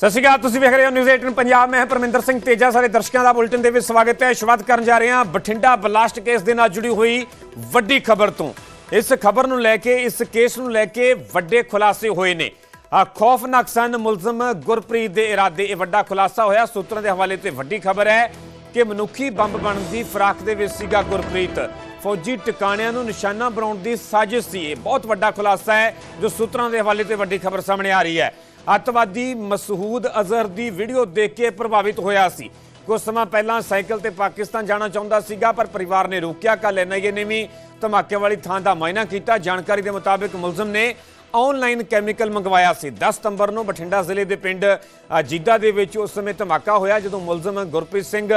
ਸਤਿ ਸ਼੍ਰੀ ਅਕਾਲ, ਤੁਸੀਂ ਵੇਖ ਰਹੇ ਹੋ ਨਿਊਜ਼ 18 ਪੰਜਾਬ। ਮੈਂ ਪਰਮਿੰਦਰ ਸਿੰਘ ਤੇਜਾ। ਸਾਰੇ ਦਰਸ਼ਕਾਂ ਦਾ ਬੁਲੇਟਿਨ ਦੇ ਵਿੱਚ ਸਵਾਗਤ ਹੈ। ਸ਼ੁਰੂਆਤ ਕਰਨ ਜਾ ਰਹੇ ਹਾਂ ਬਠਿੰਡਾ ਬਲਾਸਟ ਕੇਸ ਦੇ ਨਾਲ ਜੁੜੀ ਹੋਈ ਵੱਡੀ ਖਬਰ ਤੋਂ। ਇਸ ਖਬਰ ਨੂੰ ਲੈ ਕੇ, ਇਸ ਕੇਸ ਨੂੰ ਲੈ ਕੇ ਵੱਡੇ ਖੁਲਾਸੇ ਹੋਏ ਨੇ। ਆ ਖੌਫਨਾਕ ਸਨ ਮੁਲਜ਼ਮ ਗੁਰਪ੍ਰੀਤ ਦੇ ਇਰਾਦੇ। ਇਹ ਵੱਡਾ ਖੁਲਾਸਾ ਹੋਇਆ। ਸੂਤਰਾਂ ਦੇ ਹਵਾਲੇ ਤੇ ਵੱਡੀ ਖਬਰ ਹੈ ਕਿ ਮਨੁੱਖੀ ਬੰਬ ਬਣਨ ਦੀ ਫਰਾਕ ਦੇ ਵਿੱਚ ਸੀਗਾ ਗੁਰਪ੍ਰੀਤ। ਫੌਜੀ ਟਿਕਾਣਿਆਂ ਨੂੰ ਨਿਸ਼ਾਨਾ ਬਣਾਉਣ ਦੀ ਸਾਜ਼ਿਸ਼ ਸੀ। ਇਹ ਬਹੁਤ ਵੱਡਾ ਖੁਲਾਸਾ ਹੈ, ਜੋ ਸੂਤਰਾਂ ਦੇ ਹਵਾਲੇ ਤੇ ਵੱਡੀ ਖਬਰ ਸਾਹਮਣੇ ਆ ਰਹੀ ਹੈ। ਅੱਤਵਾਦੀ ਮਸਹੂਦ ਅਜ਼ਹਰ ਦੀ ਵੀਡੀਓ ਦੇਖ ਕੇ ਪ੍ਰਭਾਵਿਤ ਹੋਇਆ ਸੀ। ਕੁਝ ਸਮਾਂ ਪਹਿਲਾਂ ਸਾਈਕਲ ਤੇ ਪਾਕਿਸਤਾਨ ਜਾਣਾ ਚਾਹੁੰਦਾ ਸੀਗਾ ਪਰ ਪਰਿਵਾਰ ਨੇ ਰੋਕਿਆ। ਕੱਲ ਐਨਆਈਏ ਨੇ ਵੀ ਧਮਾਕੇ ਵਾਲੀ ਥਾਂ ਦਾ ਮਾਇਨਾ ਕੀਤਾ। ਜਾਣਕਾਰੀ ਦੇ ਮੁਤਾਬਿਕ ਮੁਲਜ਼ਮ ਨੇ ਆਨਲਾਈਨ ਕੈਮੀਕਲ ਮੰਗਵਾਇਆ ਸੀ। 10 ਸਤੰਬਰ ਨੂੰ ਬਠਿੰਡਾ ਜ਼ਿਲ੍ਹੇ ਦੇ ਪਿੰਡ ਅ, ਜੀਦਾ ਦੇ ਵਿੱਚ ਉਸ ਸਮੇਂ ਧਮਾਕਾ ਹੋਇਆ ਜਦੋਂ ਮੁਲਜ਼ਮ ਗੁਰਪ੍ਰੀਤ ਸਿੰਘ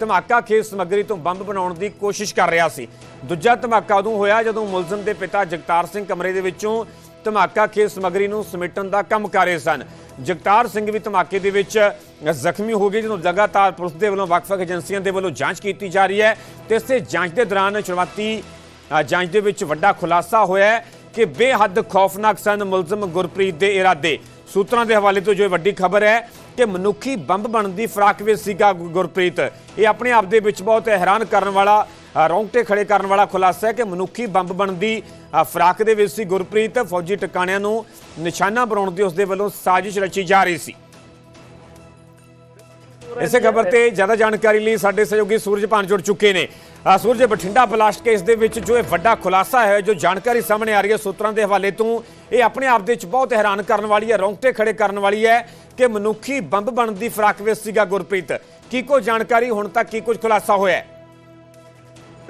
ਧਮਾਕਾ ਖੇਸ ਸਮੱਗਰੀ ਤੋਂ ਬੰਬ ਬਣਾਉਣ ਦੀ ਕੋਸ਼ਿਸ਼ ਕਰ ਰਿਹਾ ਸੀ। ਦੂਜਾ ਧਮਾਕਾ ਉਦੋਂ ਹੋਇਆ ਜਦੋਂ ਮੁਲਜ਼ਮ ਦੇ ਪਿਤਾ ਜਗਤਾਰ ਸਿੰਘ ਕਮਰੇ ਦੇ ਵਿੱਚੋਂ ਧਮਾਕਾ ਖੇਸ ਸਮੱਗਰੀ ਨੂੰ ਸਮੇਟਣ ਦਾ ਕੰਮ ਕਰ ਰਹੇ ਸਨ। ਜਗਤਾਰ ਸਿੰਘ ਵੀ ਧਮਾਕੇ ਦੇ ਵਿੱਚ ਜ਼ਖਮੀ ਹੋ ਗਏ ਜਦੋਂ ਲਗਾਤਾਰ ਪੁਲਿਸ ਦੇ ਵੱਲੋਂ ਵੱਖ-ਵੱਖ ਏਜੰਸੀਆਂ ਦੇ ਵੱਲੋਂ ਜਾਂਚ ਕੀਤੀ ਜਾ ਰਹੀ ਹੈ ਤੇ ਇਸੇ ਜਾਂਚ ਦੇ ਦੌਰਾਨ ਸ਼ੁਰੂਆਤੀ ਜਾਂਚ ਦੇ ਵਿੱਚ ਵੱਡਾ ਖੁਲਾਸਾ ਹੋਇਆ ਕਿ ਬੇਹੱਦ ਖੌਫਨਾਕ ਸਨ ਮੁਲਜ਼ਮ ਗੁਰਪ੍ਰੀਤ ਦੇ ਇਰਾਦੇ। ਸੂਤਰਾਂ ਦੇ ਹਵਾਲੇ ਤੋਂ ਜੋ ਇਹ ਵੱਡੀ ਖਬਰ ਹੈ ਕਿ ਮਨੁੱਖੀ ਬੰਬ ਬਣਨ ਦੀ ਫਰਾਕ ਵਿੱਚ ਸੀਗਾ ਗੁਰਪ੍ਰੀਤ। ਇਹ ਆਪਣੇ ਆਪ ਦੇ ਵਿੱਚ ਬਹੁਤ ਹੈਰਾਨ ਕਰਨ ਵਾਲਾ ਰੌਂਗਟੇ ਖੜੇ ਕਰਨ ਵਾਲਾ ਖੁਲਾਸਾ ਹੈ ਕਿ ਮਨੁੱਖੀ ਬੰਬ ਬਣਦੀ ਫਰਾਕ ਦੇ ਵਿੱਚ ਸੀ ਗੁਰਪ੍ਰੀਤ। ਫੌਜੀ ਟਿਕਾਣਿਆਂ ਨੂੰ ਨਿਸ਼ਾਨਾ ਬਣਾਉਣ ਦੀ ਉਸ ਦੇ ਵੱਲੋਂ ਸਾਜ਼ਿਸ਼ ਰਚੀ ਜਾ ਰਹੀ ਸੀ। ਇਸੇ ਖਬਰ ਤੇ ਜ਼ਿਆਦਾ ਜਾਣਕਾਰੀ ਲਈ ਸਾਡੇ ਸਹਿਯੋਗੀ ਸੂਰਜ ਭਾਨ ਜੁੜ ਚੁੱਕੇ ਨੇ। ਸੂਰਜ, ਬਠਿੰਡਾ ਬਲਾਸਟ ਕੇਸ ਦੇ ਵਿੱਚ ਜੋ ਇਹ ਵੱਡਾ ਖੁਲਾਸਾ ਹੈ, ਜੋ ਜਾਣਕਾਰੀ ਸਾਹਮਣੇ ਆ ਰਹੀ ਹੈ ਸੂਤਰਾਂ ਦੇ ਹਵਾਲੇ ਤੋਂ, ਇਹ ਆਪਣੇ ਆਪ ਦੇ ਵਿੱਚ ਬਹੁਤ ਹੈਰਾਨ ਕਰਨ ਵਾਲੀ ਹੈ, ਰੌਂਗਟੇ ਖੜੇ ਕਰਨ ਵਾਲੀ ਹੈ ਕਿ ਮਨੁੱਖੀ ਬੰਬ ਬਣਨ ਦੀ ਫਰਾਕ ਵਿੱਚ ਸੀਗਾ ਗੁਰਪ੍ਰੀਤ। ਕੀ ਕੋਈ ਜਾਣਕਾਰੀ ਹੁਣ ਤੱਕ, ਕੀ ਕੁਝ ਖੁਲਾਸਾ ਹੋਇਆ ਹੈ?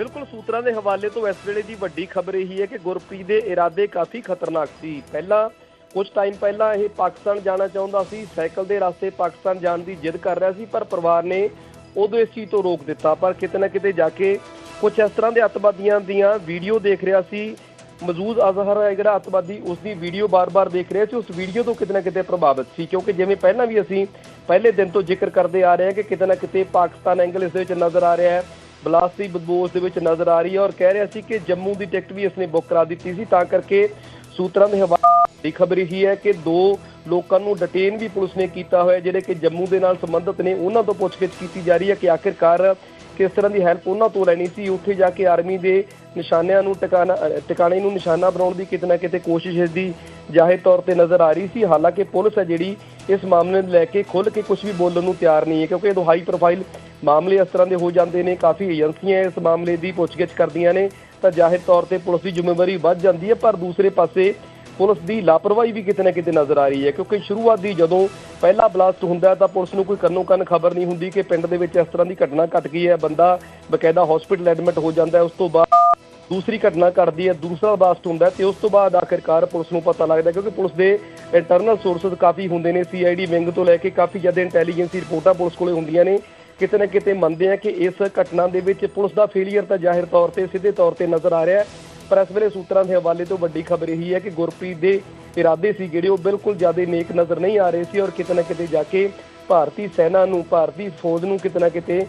ਬਿਲਕੁਲ ਸੂਤਰਾਂ ਦੇ ਹਵਾਲੇ ਤੋਂ ਇਸ ਵੇਲੇ ਦੀ ਵੱਡੀ ਖਬਰ ਇਹੀ ਹੈ ਕਿ ਗੁਰਪ੍ਰੀਤ ਦੇ ਇਰਾਦੇ ਕਾਫੀ ਖਤਰਨਾਕ ਸੀ। ਪਹਿਲਾਂ ਕੁਝ ਟਾਈਮ ਪਹਿਲਾਂ ਇਹ ਪਾਕਿਸਤਾਨ ਜਾਣਾ ਚਾਹੁੰਦਾ ਸੀ, ਸਾਈਕਲ ਦੇ ਰਸਤੇ ਪਾਕਿਸਤਾਨ ਜਾਣ ਦੀ ਜਿੱਦ ਕਰ ਰਿਹਾ ਸੀ, ਪਰ ਪਰਿਵਾਰ ਨੇ ਉਦੋਂ ਇਸ ਚੀਜ਼ ਤੋਂ ਰੋਕ ਦਿੱਤਾ। ਪਰ ਕਿਤੇ ਨਾ ਕਿਤੇ ਜਾ ਕੇ ਕੁਝ ਇਸ ਤਰ੍ਹਾਂ ਦੇ ਅੱਤਵਾਦੀਆਂ ਦੀਆਂ ਵੀਡੀਓ ਦੇਖ ਰਿਹਾ ਸੀ। ਮਜ਼ੂਦ ਅਜ਼ਹਰ ਹੈ ਜਿਹੜਾ ਅੱਤਵਾਦੀ ਉਸ ਦੀ ਵੀਡੀਓ ਬਾਰ-ਬਾਰ ਦੇਖ ਰਿਹਾ ਸੀ। ਉਸ ਵੀਡੀਓ ਤੋਂ ਕਿਤੇ ਨਾ ਕਿਤੇ ਪ੍ਰਭਾਵਿਤ ਸੀ, ਕਿਉਂਕਿ ਜਿਵੇਂ ਪਹਿਲਾਂ ਵੀ ਅਸੀਂ ਪਹਿਲੇ ਦਿਨ ਤੋਂ ਜ਼ਿਕਰ ਕਰਦੇ ਆ ਰਹੇ ਹਾਂ ਕਿ ਕਿਤੇ ਨਾ ਕਿਤੇ ਪਾਕਿਸਤਾਨ ਐਂਗਲ ਇਸ ਦੇ ਵਿੱਚ ਨਜ਼ਰ ਆ ਰਿਹਾ ਹੈ। ਬਲਾਸਤੀ ਦੀ ਬਦਬੂ ਉਸ ਦੇ ਵਿੱਚ ਨਜ਼ਰ ਆ ਰਹੀ ਹੈ ਔਰ ਕਹਿ ਰਿਹਾ ਸੀ ਕਿ ਜੰਮੂ ਦੀ ਟਿਕਟ ਵੀ ਇਸਨੇ ਬੁੱਕ ਕਰਾ ਦਿੱਤੀ ਸੀ, ਤਾਂ ਕਰਕੇ ਸੂਤਰਾਂ ਦੇ ਹਵਾਲੇ ਦੀ ਖਬਰ ਇਹੀ ਹੈ ਕਿ ਦੋ ਲੋਕਾਂ ਨੂੰ ਡਿਟੇਨ ਵੀ ਪੁਲਿਸ ਨੇ ਕੀਤਾ ਹੋਇਆ ਜਿਹੜੇ ਕਿ ਜੰਮੂ ਦੇ ਨਾਲ ਸੰਬੰਧਿਤ ਨੇ, ਉਹਨਾਂ ਤੋਂ ਪੁੱਛਗਿੱਛ ਕੀਤੀ ਜਾ ਰਹੀ ਹੈ ਕਿ ਆਖਿਰਕਾਰ ਇਸ ਤਰ੍ਹਾਂ ਦੀ ਹੈਲਪ ਉਹਨਾਂ ਤੋਂ ਲੈਣੀ ਸੀ। ਉੱਥੇ ਜਾ ਕੇ ਆਰਮੀ ਦੇ ਨਿਸ਼ਾਨਿਆਂ ਨੂੰ ਟਿਕਾਣਾ ਟਿਕਾਣੇ ਨੂੰ ਨਿਸ਼ਾਨਾ ਬਣਾਉਣ ਦੀ ਕਿਤੇ ਨਾ ਕਿਤੇ ਕੋਸ਼ਿਸ਼ ਇਸ ਦੀ ਜ਼ਾਹਿਰ ਤੌਰ ਤੇ ਨਜ਼ਰ ਆ ਰਹੀ ਸੀ। ਹਾਲਾਂਕਿ ਪੁਲਿਸ ਹੈ ਜਿਹੜੀ ਇਸ ਮਾਮਲੇ ਨੂੰ ਲੈ ਕੇ ਖੁੱਲ੍ਹ ਕੇ ਕੁਝ ਵੀ ਬੋਲਣ ਨੂੰ ਤਿਆਰ ਨਹੀਂ ਹੈ, ਕਿਉਂਕਿ ਇਹ ਹਾਈ ਪ੍ਰੋਫਾਈਲ ਮਾਮਲੇ ਇਸ ਤਰ੍ਹਾਂ ਦੇ ਹੋ ਜਾਂਦੇ ਨੇ। ਕਾਫੀ ਏਜੰਸੀਆਂ ਇਸ ਮਾਮਲੇ ਦੀ ਪੁੱਛਗਿੱਛ ਕਰਦੀਆਂ ਨੇ। ਤਾਂ ਜ਼ਾਹਿਰ ਤੌਰ ਤੇ ਪੁਲਿਸ ਦੀ ਜ਼ਿੰਮੇਵਾਰੀ ਵੱਧ ਜਾਂਦੀ ਹੈ, ਪਰ ਦੂਸਰੇ ਪਾਸੇ ਪੁਲਿਸ ਦੀ ਲਾਪਰਵਾਹੀ ਵੀ ਕਿਤੇ ਨਾ ਕਿਤੇ ਨਜ਼ਰ ਆ ਰਹੀ ਹੈ, ਕਿਉਂਕਿ ਸ਼ੁਰੂਆਤ ਦੀ ਜਦੋਂ ਪਹਿਲਾ ਬਲਾਸਟ ਹੁੰਦਾ ਤਾਂ ਪੁਲਿਸ ਨੂੰ ਕੋਈ ਕੰਨੋ ਕੰਨ ਖਬਰ ਨਹੀਂ ਹੁੰਦੀ ਕਿ ਪਿੰਡ ਦੇ ਵਿੱਚ ਇਸ ਤਰ੍ਹਾਂ ਦੀ ਘਟਨਾ ਘਟ ਗਈ ਹੈ। ਬੰਦਾ ਬਕਾਇਦਾ ਹਸਪੀਟਲ ਐਡਮਿਟ ਹੋ ਜਾਂਦਾ ਹੈ, ਉਸ ਤੋਂ ਬਾਅਦ ਦੂਸਰੀ ਘਟਨਾ ਘਟਦੀ ਹੈ, ਦੂਸਰਾ ਬਲਾਸਟ ਹੁੰਦਾ ਹੈ ਤੇ ਉਸ ਤੋਂ ਬਾਅਦ ਆਖਿਰਕਾਰ ਪੁਲਿਸ ਨੂੰ ਪਤਾ ਲੱਗਦਾ ਕਿਉਂਕਿ ਪੁਲਿਸ ਦੇ ਇੰਟਰਨਲ ਸੋਰਸਸ ਕਾਫੀ ਹੁੰਦੇ ਨੇ। ਸੀਆਈਡੀ ਵਿੰਗ ਤੋਂ ਲੈ ਕੇ ਕਾਫੀ ਜ਼ਿਆਦਾ ਇੰਟੈਲੀਜੈਂਸੀ ਰਿਪੋਰਟਾਂ ਪੁਲਿਸ ਕੋਲੇ ਹੁੰਦੀਆਂ ਨੇ। ਕਿਤੇ ਨਾ ਕਿਤੇ ਮੰਨਦੇ ਆ ਕਿ ਇਸ ਘਟਨਾ ਦੇ ਵਿੱਚ ਪੁਲਿਸ ਦਾ ਫੇਲਿਅਰ ਤਾਂ ਜ਼ਾਹਿਰ ਤੌਰ ਤੇ, ਸਿੱਧੇ ਤੌਰ ਤੇ ਨਜ਼ਰ ਆ ਰਿਹਾ ਹੈ। ਪਰ ਇਸ ਵੇਲੇ ਸੂਤਰਾਂ ਦੇ ਹਵਾਲੇ ਤੋਂ ਵੱਡੀ ਖਬਰ ਇਹੀ ਹੈ ਕਿ ਗੁਰਪ੍ਰੀਤ ਦੇ ਇਰਾਦੇ ਸੀ ਜਿਹੜੇ ਉਹ ਬਿਲਕੁਲ ਜ਼ਿਆਦਾ ਨੇਕ ਨਜ਼ਰ ਨਹੀਂ ਆ ਰਹੇ ਸੀ ਔਰ ਕਿਤੇ ਨਾ ਕਿਤੇ ਜਾ ਕੇ ਭਾਰਤੀ ਸੈਨਾ ਨੂੰ ਭਾਰਤੀ ਫੌਜ ਨੂੰ ਕਿਤੇ ਨਾ ਕਿਤੇ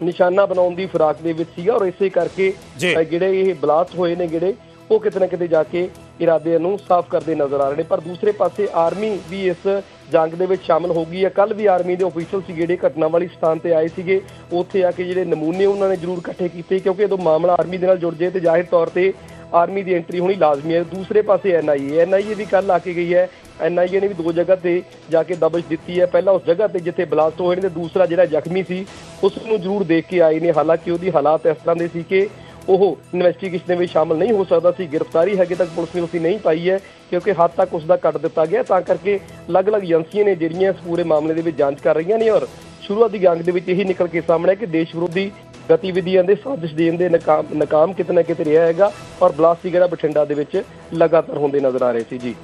ਨਿਸ਼ਾਨਾ ਬਣਾਉਣ ਦੀ ਫਿਰਾਕ ਦੇ ਵਿੱਚ ਸੀਗਾ ਔਰ ਇਸੇ ਕਰਕੇ ਜਿਹੜੇ ਇਹ ਬਲਾਸਟ ਹੋਏ ਨੇ ਜਿਹੜੇ ਉਹ ਕਿਤੇ ਨਾ ਕਿਤੇ ਜਾ ਕੇ ਇਰਾਦੇ ਨੂੰ ਸਾਫ਼ ਕਰਦੇ ਨਜ਼ਰ ਆ ਰਹੇ ਨੇ। ਪਰ ਦੂਸਰੇ ਪਾਸੇ ਆਰਮੀ ਵੀ ਇਸ ਜੰਗ ਦੇ ਵਿੱਚ ਸ਼ਾਮਲ ਹੋ ਗਈ ਹੈ। ਕੱਲ ਵੀ ਆਰਮੀ ਦੇ ਅਫੀਸ਼ਲ ਸੀ ਜਿਹੜੇ ਘਟਨਾ ਵਾਲੀ ਸਥਾਨ ਤੇ ਆਏ ਸੀਗੇ। ਉੱਥੇ ਆ ਕੇ ਜਿਹੜੇ ਨਮੂਨੇ ਉਹਨਾਂ ਨੇ ਜ਼ਰੂਰ ਇਕੱਠੇ ਕੀਤੇ ਕਿਉਂਕਿ ਜਦੋਂ ਮਾਮਲਾ ਆਰਮੀ ਦੇ ਨਾਲ ਜੁੜ ਜੇ ਤੇ ਜ਼ਾਹਿਰ ਤੌਰ ਤੇ ਆਰਮੀ ਦੀ ਐਂਟਰੀ ਹੋਣੀ ਲਾਜ਼ਮੀ ਹੈ। ਦੂਸਰੇ ਪਾਸੇ ਐਨਆਈਏ ਐਨਆਈਏ ਵੀ ਕੱਲ ਆ ਕੇ ਗਈ ਹੈ। ਐਨਆਈਏ ਨੇ ਵੀ ਦੋ ਜਗ੍ਹਾ ਤੇ ਜਾ ਕੇ ਦਬਸ਼ ਦਿੱਤੀ ਹੈ। ਪਹਿਲਾਂ ਉਸ ਜਗ੍ਹਾ ਤੇ ਜਿੱਥੇ ਬਲਾਸਟ ਹੋਏ ਨੇ ਤੇ ਦੂਸਰਾ ਜਿਹੜਾ ਜ਼ਖਮੀ ਸੀ, ਉਸ ਨੂੰ ਜ਼ਰੂਰ ਦੇਖ ਕੇ ਆਏ ਨੇ। ਹਾਲਾਂਕਿ ਉਹਦੀ ਹਾਲਾਤ ਇਸ ਤਰ੍ਹਾਂ ਦੇ ਸੀ ਕਿ ਉਹ ਇਨਵੈਸਟੀਗੇਸ਼ਨ ਦੇ ਵਿੱਚ ਸ਼ਾਮਲ ਨਹੀਂ ਹੋ ਸਕਦਾ ਸੀ। ਗ੍ਰਿਫਤਾਰੀ ਹਜੇ ਤੱਕ ਪੁਲਿਸ ਨੇ ਉਸਦੀ ਨਹੀਂ ਪਾਈ ਹੈ, ਕਿਉਂਕਿ ਹੱਦ ਤੱਕ ਉਸ ਦਾ ਕੱਟ ਦਿੱਤਾ ਗਿਆ। ਤਾਂ ਕਰਕੇ ਅਲੱਗ-ਅਲੱਗ ਏਜੰਸੀਆਂ ਨੇ ਜਿਹੜੀਆਂ ਇਸ ਪੂਰੇ ਮਾਮਲੇ ਦੇ ਵਿੱਚ ਜਾਂਚ ਕਰ ਰਹੀਆਂ ਨੇ ਔਰ ਸ਼ੁਰੂਆਤੀ ਗਾਂਗ ਦੇ ਵਿੱਚ ਇਹੀ ਨਿਕਲ ਕੇ ਸਾਹਮਣੇ ਕਿ ਦੇਸ਼ ਵਿਰੋਧੀ ਗਤੀਵਿਧੀਆਂ ਦੇ ਸਾਜ਼ਿਸ਼ ਦੇਣ ਦੇ ਨਕਾਮ, ਨਾਕਾਮ ਕਿਤੇ ਨਾ ਕਿਤੇ ਰਿਹਾ ਹੈਗਾ ਔਰ ਬਲਾਸਟ ਜਿਹੜਾ ਬਠਿੰਡਾ ਦੇ ਵਿੱਚ ਲਗਾਤਾਰ ਹੁੰਦੇ ਨਜ਼ਰ ਆ ਰਹੇ ਸੀ। ਜੀ।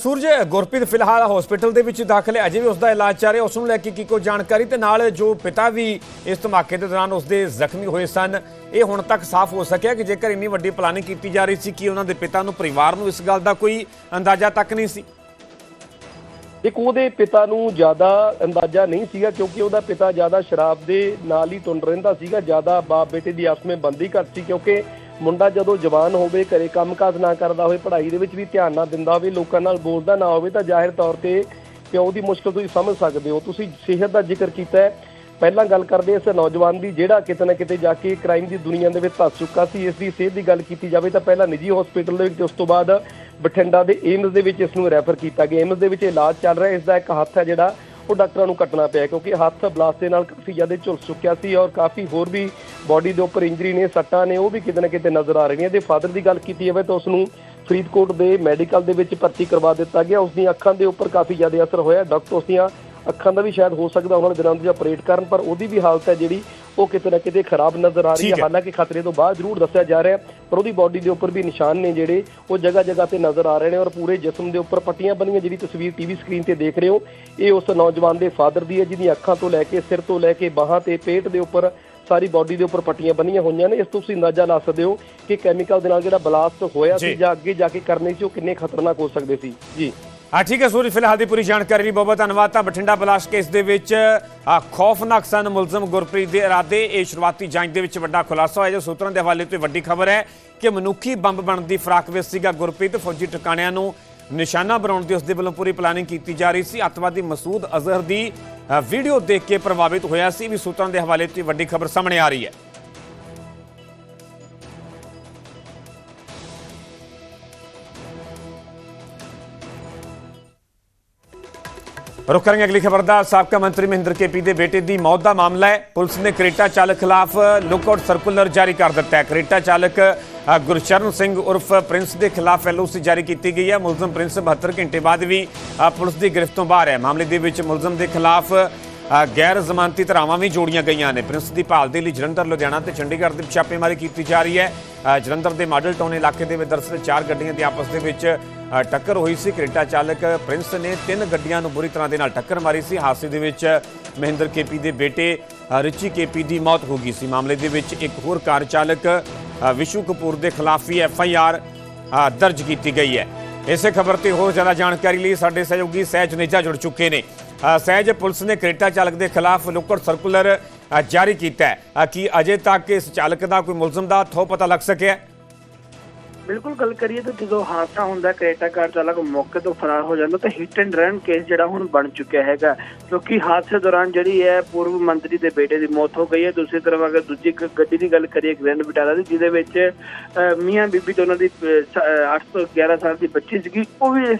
ਸੂਰਜ, ਗੁਰਪ੍ਰੀਤ ਫਿਲਹਾਲ ਹਸਪੀਟਲ ਦੇ ਵਿੱਚ ਦਾਖਲ ਹੈ। ਅਜੇ ਵੀ ਉਸ ਦਾ ਇਲਾਜ ਚੱਲ ਰਿਹਾ। ਉਸ ਨੂੰ ਲੈ ਕੇ ਕੀ ਕੋਈ ਜਾਣਕਾਰੀ? ਤੇ ਨਾਲ ਜੋ ਪਿਤਾ ਵੀ ਇਸ ਧਮਾਕੇ ਦੇ ਦੌਰਾਨ ਉਸ ਦੇ ਜ਼ਖਮੀ ਹੋਏ ਸਨ, ਇਹ ਹੁਣ ਤੱਕ ਸਾਫ਼ ਹੋ ਸਕਿਆ ਕਿ ਜੇਕਰ ਇੰਨੀ ਵੱਡੀ ਪਲਾਨਿੰਗ ਕੀਤੀ ਜਾ ਰਹੀ ਸੀ, ਕਿ ਉਹਨਾਂ ਦੇ ਪਿਤਾ ਨੂੰ, ਪਰਿਵਾਰ ਨੂੰ ਇਸ ਗੱਲ ਦਾ ਕੋਈ ਅੰਦਾਜ਼ਾ ਤੱਕ ਨਹੀਂ ਸੀ? ਇੱਕ ਉਹਦੇ ਪਿਤਾ ਨੂੰ ਜ਼ਿਆਦਾ ਅੰਦਾਜ਼ਾ ਨਹੀਂ ਸੀਗਾ, ਕਿਉਂਕਿ ਉਹਦਾ ਪਿਤਾ ਜ਼ਿਆਦਾ ਸ਼ਰਾਬ ਦੇ ਨਾਲ ਹੀ ਤੁੰਨ ਰਹਿੰਦਾ ਸੀਗਾ, ਜ਼ਿਆਦਾ ਬਾਪ ਬੇਟੇ ਦੀ ਆਪਸ ਵਿੱਚ ਬੰਦੀ ਘੱਟ ਸੀ, ਕਿਉਂਕਿ ਮੁੰਡਾ ਜਦੋਂ ਜਵਾਨ ਹੋਵੇ, ਘਰੇ ਕੰਮਕਾਜ ਨਾ ਕਰਦਾ ਹੋਵੇ, ਪੜ੍ਹਾਈ ਦੇ ਵਿੱਚ ਵੀ ਧਿਆਨ ਨਾ ਦਿੰਦਾ ਹੋਵੇ, ਲੋਕਾਂ ਨਾਲ ਬੋਲਦਾ ਨਾ ਹੋਵੇ, ਤਾਂ ਜ਼ਾਹਿਰ ਤੌਰ ਤੇ ਪਿਓ ਦੀ ਮੁਸ਼ਕਲ ਤੁਸੀਂ ਸਮਝ ਸਕਦੇ ਹੋ। ਤੁਸੀਂ ਸਿਹਤ ਦਾ ਜ਼ਿਕਰ ਕੀਤਾ ਹੈ। ਪਹਿਲਾਂ ਗੱਲ ਕਰਦੇ ਇਸ ਨੌਜਵਾਨ ਦੀ, ਜਿਹੜਾ ਕਿਤੇ ਨਾ ਕਿਤੇ ਜਾ ਕੇ ਕ੍ਰਾਈਮ ਦੀ ਦੁਨੀਆ ਦੇ ਵਿੱਚ ਧੱਸ ਚੁੱਕਾ ਸੀ। ਇਸ ਦੀ ਸਿਹਤ ਦੀ ਗੱਲ ਕੀਤੀ ਜਾਵੇ ਤਾਂ ਪਹਿਲਾਂ ਨਿੱਜੀ ਹਸਪੀਟਲ ਦੇ ਵਿੱਚ, ਉਸ ਤੋਂ ਬਾਅਦ ਬਠਿੰਡਾ ਦੇ ਏਮਸ ਦੇ ਵਿੱਚ ਇਸ ਨੂੰ ਰੈਫਰ ਕੀਤਾ ਗਿਆ। ਏਮਸ ਦੇ ਵਿੱਚ ਇਲਾਜ ਚੱਲ ਰਿਹਾ ਇਸ ਦਾ ਇੱਕ ਹੱਥ ਹੈ ਜਿਹੜਾ ਉਹ ਡਾਕਟਰਾਂ ਨੂੰ ਕੱਟਣਾ ਪਿਆ ਕਿਉਂਕਿ ਹੱਥ ਬਲਾਸਟ ਦੇ ਨਾਲ ਕਾਫੀ ਜ਼ਿਆਦਾ ਝੁਲਸ ਚੁੱਕਿਆ ਸੀ ਔਰ ਕਾਫੀ ਹੋਰ ਵੀ ਬਾਡੀ ਦੇ ਉੱਪਰ ਇੰਜਰੀ ਨੇ ਸੱਟਾਂ ਨੇ ਉਹ ਵੀ ਕਿਤੇ ਨਾ ਕਿਤੇ ਨਜ਼ਰ ਆ ਰਹੀਆਂ ਤੇ ਫਾਦਰ ਦੀ ਗੱਲ ਕੀਤੀ ਜਾਵੇ ਤਾਂ ਉਸ ਨੂੰ ਫਰੀਦਕੋਟ ਦੇ ਮੈਡੀਕਲ ਦੇ ਵਿੱਚ ਭਰਤੀ ਕਰਵਾ ਦਿੱਤਾ ਗਿਆ। ਉਸ ਦੀਆਂ ਅੱਖਾਂ ਦੇ ਉੱਪਰ ਕਾਫੀ ਜ਼ਿਆਦਾ ਅਸਰ ਹੋਇਆ ਡਾਕਟਰ ਉਸ ਦੀਆਂ ਅੱਖਾਂ ਦਾ ਵੀ ਸ਼ਾਇਦ ਹੋ ਸਕਦਾ ਉਹਨਾਂ ਦੇ ਦਿਨਾਂ ਵਿੱਚ ਆਪਰੇਟ ਕਰਨ ਪਰ ਉਹਦੀ ਵੀ ਹਾਲਤ ਹੈ ਜਿਹੜੀ ਉਹ ਕਿਤੇ ਨਾ ਕਿਤੇ ਖਰਾਬ ਨਜ਼ਰ ਆ ਰਹੀ ਹੈ। ਹੈ। ਹਾਲਾਂਕਿ ਖਤਰੇ ਤੋਂ ਬਾਅਦ ਜ਼ਰੂਰ ਦੱਸਿਆ ਜਾ ਰਿਹਾ ਹੈ, ਪਰ ਉਹਦੀ ਬਾਡੀ ਦੇ ਉੱਪਰ ਵੀ ਨਿਸ਼ਾਨ ਨੇ ਜਿਹੜੇ ਉਹ ਜਗ੍ਹਾ ਜਗ੍ਹਾ ਤੇ ਨਜ਼ਰ ਆ ਰਹੇ ਨੇ ਔਰ ਪੂਰੇ ਜਿਸਮ ਦੇ ਉੱਪਰ ਪੱਟੀਆਂ ਬਣੀਆਂ ਜਿਹੜੀ ਤਸਵੀਰ ਟੀਵੀ ਸਕਰੀਨ ਤੇ ਦੇਖ ਰਹੇ ਹੋ। ਇਹ ਉਸ ਨੌਜਵਾਨ ਦੇ ਫਾਦਰ ਦੀ ਹੈ ਜਿਹਦੀ ਅੱਖਾਂ ਤੋਂ ਲੈ ਕੇ ਸਿਰ ਤੋਂ ਲੈ ਕੇ ਬਾਹਾਂ ਤੇ ਪੇਟ ਦੇ ਉੱਪਰ ਸਾਰੀ ਬਾਡੀ ਦੇ ਉੱਪਰ ਪੱਟੀਆਂ ਬੰਨੀਆਂ ਹੋਈਆਂ ਨੇ। ਇਸ ਤੋਂ ਤੁਸੀਂ ਅੰਦਾਜ਼ਾ ਲਾ ਸਕਦੇ ਹੋ ਕਿ ਕੈਮੀਕਲ ਦੇ ਨਾਲ ਜਿਹੜਾ ਬਲਾਸਟ ਹੋਇਆ। ਸੀ ਜਾਂ ਅੱਗੇ ਜਾ ਕੇ ਕਰਨੇ ਸੀ ਉਹ ਕਿੰਨੇ ਖਤਰਨਾਕ ਹੋ ਸਕਦੇ ਸੀ। ਜੀ। ਆ ਠੀਕ ਹੈ ਸੂਰਜ ਫਿਲਹਾਲ ਦੀ ਪੂਰੀ ਜਾਣਕਾਰੀ ਲਈ ਬਹੁਤ ਬਹੁਤ ਧੰਨਵਾਦ। ਤਾਂ ਬਠਿੰਡਾ ਬਲਾਸਟ ਕੇਸ ਦੇ ਵਿੱਚ ਖੌਫਨਾਕ ਸਨ ਮੁਲਜ਼ਮ ਗੁਰਪ੍ਰੀਤ ਦੇ ਇਰਾਦੇ। ਇਹ ਸ਼ੁਰੂਆਤੀ ਜਾਂਚ ਦੇ ਵਿੱਚ ਵੱਡਾ ਖੁਲਾਸਾ ਹੋਇਆ, ਜੋ ਸੂਤਰਾਂ ਦੇ ਹਵਾਲੇ ਤੋਂ ਵੱਡੀ ਖਬਰ ਹੈ ਕਿ ਮਨੁੱਖੀ ਬੰਬ ਬਣਨ ਦੀ ਫਰਾਕ ਵਿੱਚ ਸੀਗਾ ਗੁਰਪ੍ਰੀਤ। ਫੌਜੀ ਟਿਕਾਣਿਆਂ ਨੂੰ ਨਿਸ਼ਾਨਾ ਬਣਾਉਣ ਦੀ ਉਸ ਦੇ ਵੱਲੋਂ ਪੂਰੀ ਪਲਾਨਿੰਗ ਕੀਤੀ ਜਾ ਰਹੀ ਸੀ। ਅੱਤਵਾਦੀ ਮਸੂਦ ਅਜ਼ਹਰ ਦੀ ਵੀਡੀਓ ਦੇਖ ਕੇ ਪ੍ਰਭਾਵਿਤ ਹੋਇਆ ਸੀ। ਵੀ ਸੂਤਰਾਂ ਦੇ ਹਵਾਲੇ ਤੋਂ ਵੱਡੀ ਖਬਰ ਸਾਹਮਣੇ ਆ ਰਹੀ ਹੈ। ਰੁਕ ਕਰਾਂਗੇ ਅਗਲੀ ਖਬਰ ਦਾ। ਸਾਬਕਾ ਮੰਤਰੀ ਮਹਿੰਦਰ ਕੇਪੀ ਦੇ ਬੇਟੇ ਦੀ ਮੌਤ ਦਾ ਮਾਮਲਾ ਹੈ। ਪੁਲਿਸ ਨੇ ਕਰੇਟਾ ਚਾਲਕ ਖਿਲਾਫ ਲੁੱਕਆਊਟ ਸਰਕੂਲਰ ਜਾਰੀ ਕਰ ਦਿੱਤਾ ਹੈ। ਕਰੇਟਾ ਚਾਲਕ ਗੁਰਚਰਨ ਸਿੰਘ ਉਰਫ ਪ੍ਰਿੰਸ ਦੇ ਖਿਲਾਫ ਐਲਓਸੀ ਜਾਰੀ ਕੀਤੀ ਗਈ ਹੈ। ਮੁਲਜ਼ਮ ਪ੍ਰਿੰਸ 72 ਘੰਟੇ ਬਾਅਦ ਵੀ ਪੁਲਿਸ ਦੀ ਗ੍ਰਿਫਤ ਤੋਂ ਬਾਹਰ ਹੈ। ਮਾਮਲੇ ਦੇ ਵਿੱਚ ਮੁਲਜ਼ਮ ਦੇ ਖਿਲਾਫ ਗੈਰ ਜ਼ਮਾਨਤੀ ਧਾਰਾਵਾਂ ਵੀ ਜੋੜੀਆਂ ਗਈਆਂ ਨੇ। ਪ੍ਰਿੰਸ ਦੀ ਭਾਲ ਦੇ ਲਈ ਜਲੰਧਰ ਲੁਧਿਆਣਾ ਤੇ ਚੰਡੀਗੜ੍ਹ ਦੇ ਵਿੱਚ ਛਾਪੇਮਾਰੀ ਕੀਤੀ ਜਾ ਰਹੀ ਹੈ। ਜਲੰਧਰ ਦੇ ਮਾਡਲ ਟਾਊਨ ਇਲਾਕੇ ਦੇ ਵਿੱਚ ਦਰਅਸਲ ਚਾਰ ਗੱਡੀਆਂ ਦੀ ਆਪਸ ਦੇ ਵਿੱਚ ਟੱਕਰ ਹੋਈ ਸੀ। ਕਰੇਟਾ ਚਾਲਕ ਪ੍ਰਿੰਸ ਨੇ ਤਿੰਨ ਗੱਡੀਆਂ ਨੂੰ ਬੁਰੀ ਤਰ੍ਹਾਂ ਦੇ ਨਾਲ ਟੱਕਰ ਮਾਰੀ ਸੀ। ਹਾਦਸੇ ਦੇ ਵਿੱਚ ਮਹਿੰਦਰ ਕੇਪੀ ਦੇ ਬੇਟੇ ਅ, ਰਿਚੀ ਕੇਪੀ ਦੀ ਮੌਤ ਹੋ ਗਈ ਸੀ। ਮਾਮਲੇ ਦੇ ਵਿੱਚ ਇੱਕ ਹੋਰ ਕਾਰ ਚਾਲਕ ਵਿਸ਼ੂ ਕਪੂਰ ਦੇ ਖਿਲਾਫ ਵੀ ਐਫ ਆਈ ਆਰ ਦਰਜ ਕੀਤੀ ਗਈ ਹੈ। ਇਸੇ ਖਬਰ ਤੇ ਹੋਰ ਜ਼ਿਆਦਾ ਜਾਣਕਾਰੀ ਲਈ ਸਾਡੇ ਸਹਿਯੋਗੀ ਸਹਿਜ ਨੇਜਾ ਜੁੜ ਚੁੱਕੇ ਨੇ। ਸਹਿਜ ਪੁਲਿਸ ਨੇ ਕਰੇਟਾ ਚਾਲਕ ਦੇ ਖਿਲਾਫ ਲੁੱਕੜ ਸਰਕੂਲਰ ਜਾਰੀ ਕੀਤਾ ਹੈ। ਅ, ਕੀ ਅਜੇ ਤੱਕ ਇਸ ਚਾਲਕ ਦਾ ਕੋਈ ਮੁਲਜ਼ਮ ਦਾ ਥੋ ਪਤਾ ਲੱਗ ਸਕਿਆ ਬਿਲਕੁਲ ਗੱਲ ਕਰੀਏ ਤਾਂ ਜਦੋਂ ਹਾਦਸਾ ਹੁੰਦਾ ਕਰੇਟਾ ਕਾਰ ਚਾਲਕ ਮੌਕੇ ਤੋਂ ਫਰਾਰ ਹੋ ਜਾਂਦਾ, ਤਾਂ ਹਿੱਟ ਐਂਡ ਰਨ ਕੇਸ ਜਿਹੜਾ ਹੁਣ ਬਣ ਚੁੱਕਿਆ ਹੈਗਾ। ਕਿਉਂਕਿ ਹਾਦਸੇ ਦੌਰਾਨ ਜਿਹੜੀ ਹੈ, ਪੂਰਵ ਮੰਤਰੀ ਦੇ ਬੇਟੇ ਦੀ ਮੌਤ ਹੋ ਗਈ ਹੈ। ਦੂਸਰੀ ਤਰਫ ਅਗਰ ਦੂਜੀ ਗੱਡੀ ਦੀ ਗੱਲ ਕਰੀਏ, ਗ੍ਰੈਂਡ ਵਿਟਾਰਾ ਦੀ, ਜਿਹਦੇ ਵਿੱਚ ਮੀਆਂ ਬੀਬੀ ਦੋਨਾਂ ਦੀ 8 ਤੋਂ 11 ਸਾਲ ਦੀ ਬੱਚੀ ਸੀਗੀ, ਉਹ ਵੀ ਇਸ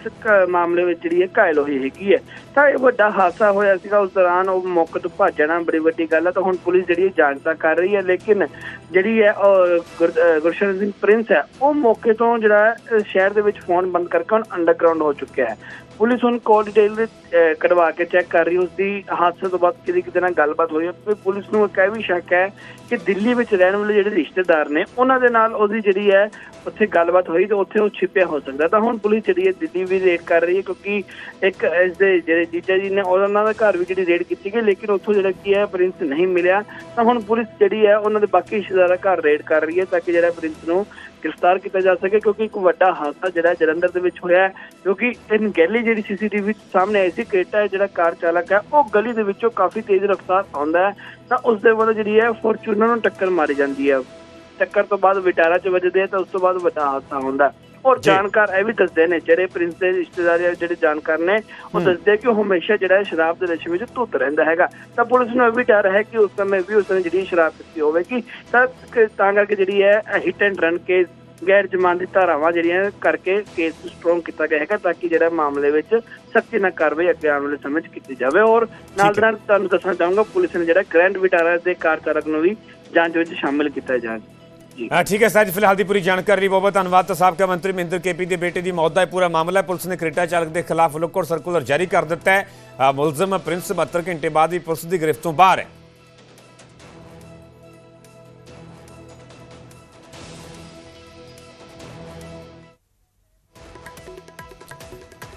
ਮਾਮਲੇ ਵਿੱਚ ਜਿਹੜੀ ਹੈ, ਘਾਇਲ ਹੋਈ ਹੈਗੀ ਹੈ। ਤਾਂ ਇਹ ਵੱਡਾ ਹਾਦਸਾ ਹੋਇਆ ਸੀਗਾ, ਉਸ ਦੌਰਾਨ ਉਹ ਮੌਕੇ ਤੋਂ ਭੱਜ ਜਾਣਾ ਬੜੀ ਵੱਡੀ ਗੱਲ ਹੈ। ਤਾਂ ਹੁਣ ਪੁਲਿਸ ਜਿਹੜੀ ਹੈ, ਜਾਂਚ ਤਾਂ ਕਰ ਰਹੀ ਹੈ, ਲੇਕਿਨ ਜਿਹੜੀ ਹੈ, ਉਹ ਗੁਰ- ਗੁਰਸ਼ਰਨ ਸਿੰਘ ਪ੍ਰਿੰਸ ਹੈ, ਉਹ ਮੌਕੇ ਤੋਂ ਜਿਹੜਾ ਸ਼ਹਿਰ ਦੇ ਵਿੱਚ ਫੋਨ ਬੰਦ ਕਰਕੇ ਹੁਣ ਅੰਡਰਗਰਾਉਂਡ ਹੋ ਚੁੱਕਿਆ ਹੈ। ਪੁਲਿਸ ਹੁਣ ਕਾਲ ਡਿਟੇਲ ਕਢਵਾ ਕੇ ਚੈੱਕ ਕਰ ਰਹੀ ਹੈ। ਉਸ ਦੀ ਹਾਦਸੇ ਤੋਂ ਬਾਅਦ ਕਿਹਦੀ ਕਿਤੇ ਨਾਲ ਗੱਲਬਾਤ ਹੋਈ ਹੈ। ਪੁਲਿਸ ਨੂੰ ਇੱਕ ਇਹ ਵੀ ਸ਼ੱਕ ਹੈ ਕਿ ਦਿੱਲੀ ਵਿੱਚ ਰਹਿਣ ਵਾਲੇ ਜਿਹੜੇ ਰਿਸ਼ਤੇਦਾਰ ਨੇ, ਉਹਨਾਂ ਦੇ ਨਾਲ ਉਹਦੀ ਜਿਹੜੀ ਹੈ, ਉੱਥੇ ਗੱਲਬਾਤ ਹੋਈ ਤੇ ਉੱਥੇ ਉਹ ਛਿਪਿਆ ਹੋ ਸਕਦਾ ਤਾਂ ਹੁਣ ਪੁਲਿਸ ਜਿਹੜੀ ਹੈ, ਦਿੱਲੀ ਵੀ ਰੇਡ ਕਰ ਰਹੀ ਹੈ ਕਿਉਂਕਿ ਇੱਕ ਇਸ ਦੇ ਜਿਹੜੇ ਜੀਜਾ ਜੀ ਨੇ, ਉਹਨਾਂ ਦਾ ਘਰ ਵੀ ਜਿਹੜੀ ਰੇਡ ਕੀਤੀ ਗਈ, ਲੇਕਿਨ ਉੱਥੋਂ ਜਿਹੜਾ ਕੀ ਹੈ, ਪ੍ਰਿੰਸ ਨਹੀਂ ਮਿਲਿਆ। ਤਾਂ ਹੁਣ ਪੁਲਿਸ ਜਿਹੜੀ ਹੈ, ਉਹਨਾਂ ਦੇ ਬਾਕੀ ਰਿਸ਼ਤੇਦਾਰਾਂ ਘਰ ਰੇਡ ਕਰ ਰਹੀ ਹੈ ਤਾਂ ਕਿ ਜਿਹੜਾ ਪ੍ਰਿੰਸ ਨੂੰ ਗ੍ਰਿਫਤਾਰ ਕੀਤਾ ਜਾ ਸਕੇ ਕਿਉਂਕਿ ਇੱਕ ਵੱਡਾ ਹਾਦਸਾ ਜਿਹੜਾ ਜਲੰਧਰ ਦੇ ਵਿੱਚ ਹੋਇਆ ਹੈ, ਕਿਉਂਕਿ ਇਹ ਗੈਲੀ ਜਿਹੜੀ ਸੀਸੀਟੀਵੀ ਸਾਹਮਣੇ ਆਈ ਸੀ ਕੇਟਾ ਜਿਹੜਾ ਕਾਰ ਚਾਲਕ ਹੈ, ਉਹ ਗਲੀ ਦੇ ਵਿੱਚੋਂ ਕਾਫੀ ਤੇਜ਼ ਰਫ਼ਤਾਰ ਆਉਂਦਾ ਹੈ। ਤਾਂ ਉਸ ਦੇ ਵੱਲੋਂ ਜਿਹੜੀ ਹੈ, ਫੋਰਚੂਨਰ ਨੂੰ ਟੱਕਰ ਮਾਰੀ ਜਾਂਦੀ ਹੈ। ਟੱਕਰ ਤੋਂ ਬਾਅਦ ਵਿਟਾਰਾ 'ਚ ਵੱਜਦੇ ਆ, ਤਾਂ ਉਸ ਤੋਂ ਬਾਅਦ ਵੱਡਾ ਹਾਦਸਾ ਹੁੰਦਾ ਔਰ। ਜਾਣਕਾਰ ਇਹ ਵੀ ਦੱਸਦੇ ਨੇ ਜਿਹੜੇ ਪ੍ਰਿੰਸ ਦੇ ਰਿਸ਼ਤੇਦਾਰ ਜਾਂ ਜਿਹੜੇ ਜਾਣਕਾਰ ਨੇ ਉਹ ਦੱਸਦੇ ਕਿ ਉਹ ਹਮੇਸ਼ਾ ਜਿਹੜਾ ਸ਼ਰਾਬ ਦੇ ਨਸ਼ੇ ਵਿੱਚ ਧੁੱਤ ਰਹਿੰਦਾ ਹੈਗਾ। ਤਾਂ ਪੁਲਿਸ ਨੂੰ ਇਹ ਵੀ ਡਰ ਹੈ ਕਿ ਉਸ ਸਮੇਂ ਵੀ ਉਸਨੇ ਜਿਹੜੀ ਸ਼ਰਾਬ ਪੀਤੀ ਹੋਵੇਗੀ। ਤਾਂ ਤਾਂ ਕਰਕੇ ਜਿਹੜੀ ਹੈ ਹਿੱਟ ਐਂਡ ਰਨ ਕੇਸ ਗੈਰ ਜ਼ਮਾਨਤੀ ਧਾਰਾਵਾਂ ਜਿਹੜੀਆਂ ਕਰਕੇ ਕੇਸ ਸਟਰੋਂਗ ਕੀਤਾ ਗਿਆ ਹੈਗਾ ਤਾਂ ਕਿ ਜਿਹੜਾ ਮਾਮਲੇ ਵਿੱਚ ਸਖਤੀ ਨਾਲ ਕਾਰਵਾਈ ਅੱਗੇ ਆਉਣ ਵਾਲੇ ਸਮੇਂ 'ਚ ਕੀਤੀ ਜਾਵੇ। ਔਰ ਨਾਲ ਨਾਲ ਤੁਹਾਨੂੰ ਦੱਸਣਾ ਚਾਹੂੰਗਾ ਪੁਲਿਸ ਨੇ ਜਿਹੜਾ ਗ੍ਰੈਂਡ ਵਿਟਾਰਾ ਦੇ ਕਾਰ ਚਾਲਕ ਨੂੰ ਵੀ ਜਾਂਚ ਵਿੱਚ ਸ਼ਾਮਿਲ ਕੀਤਾ ਜਾਵੇ ਜੀ। ਠੀਕ ਹੈ ਸਰ ਜੀ, ਫਿਲਹਾਲ ਦੀ ਪੂਰੀ ਜਾਣਕਾਰੀ ਲਈ ਬਹੁਤ ਬਹੁਤ ਧੰਨਵਾਦ। ਤਾਂ ਸਾਬਕਾ ਮੰਤਰੀ ਮਹਿੰਦਰ ਕੇਪੀ ਦੇ ਬੇਟੇ ਦੀ ਮੌਤ ਦਾ ਇਹ ਪੂਰਾ ਮਾਮਲਾ ਹੈ। ਪੁਲਿਸ ਨੇ ਕਰੇਟਾ ਚਾਲਕ ਦੇ ਖਿਲਾਫ ਲੁੱਕੜ ਸਰਕੂਲਰ ਜਾਰੀ ਕਰ ਦਿੱਤਾ ਹੈ। ਮੁਲਜ਼ਮ ਪ੍ਰਿੰਸ 72 ਘੰਟੇ ਬਾਅਦ ਹੀ ਪੁਲਿਸ ਦੀ ਗ੍ਰਿਫਤ ਤੋਂ ਬਾਹਰ ਹੈ।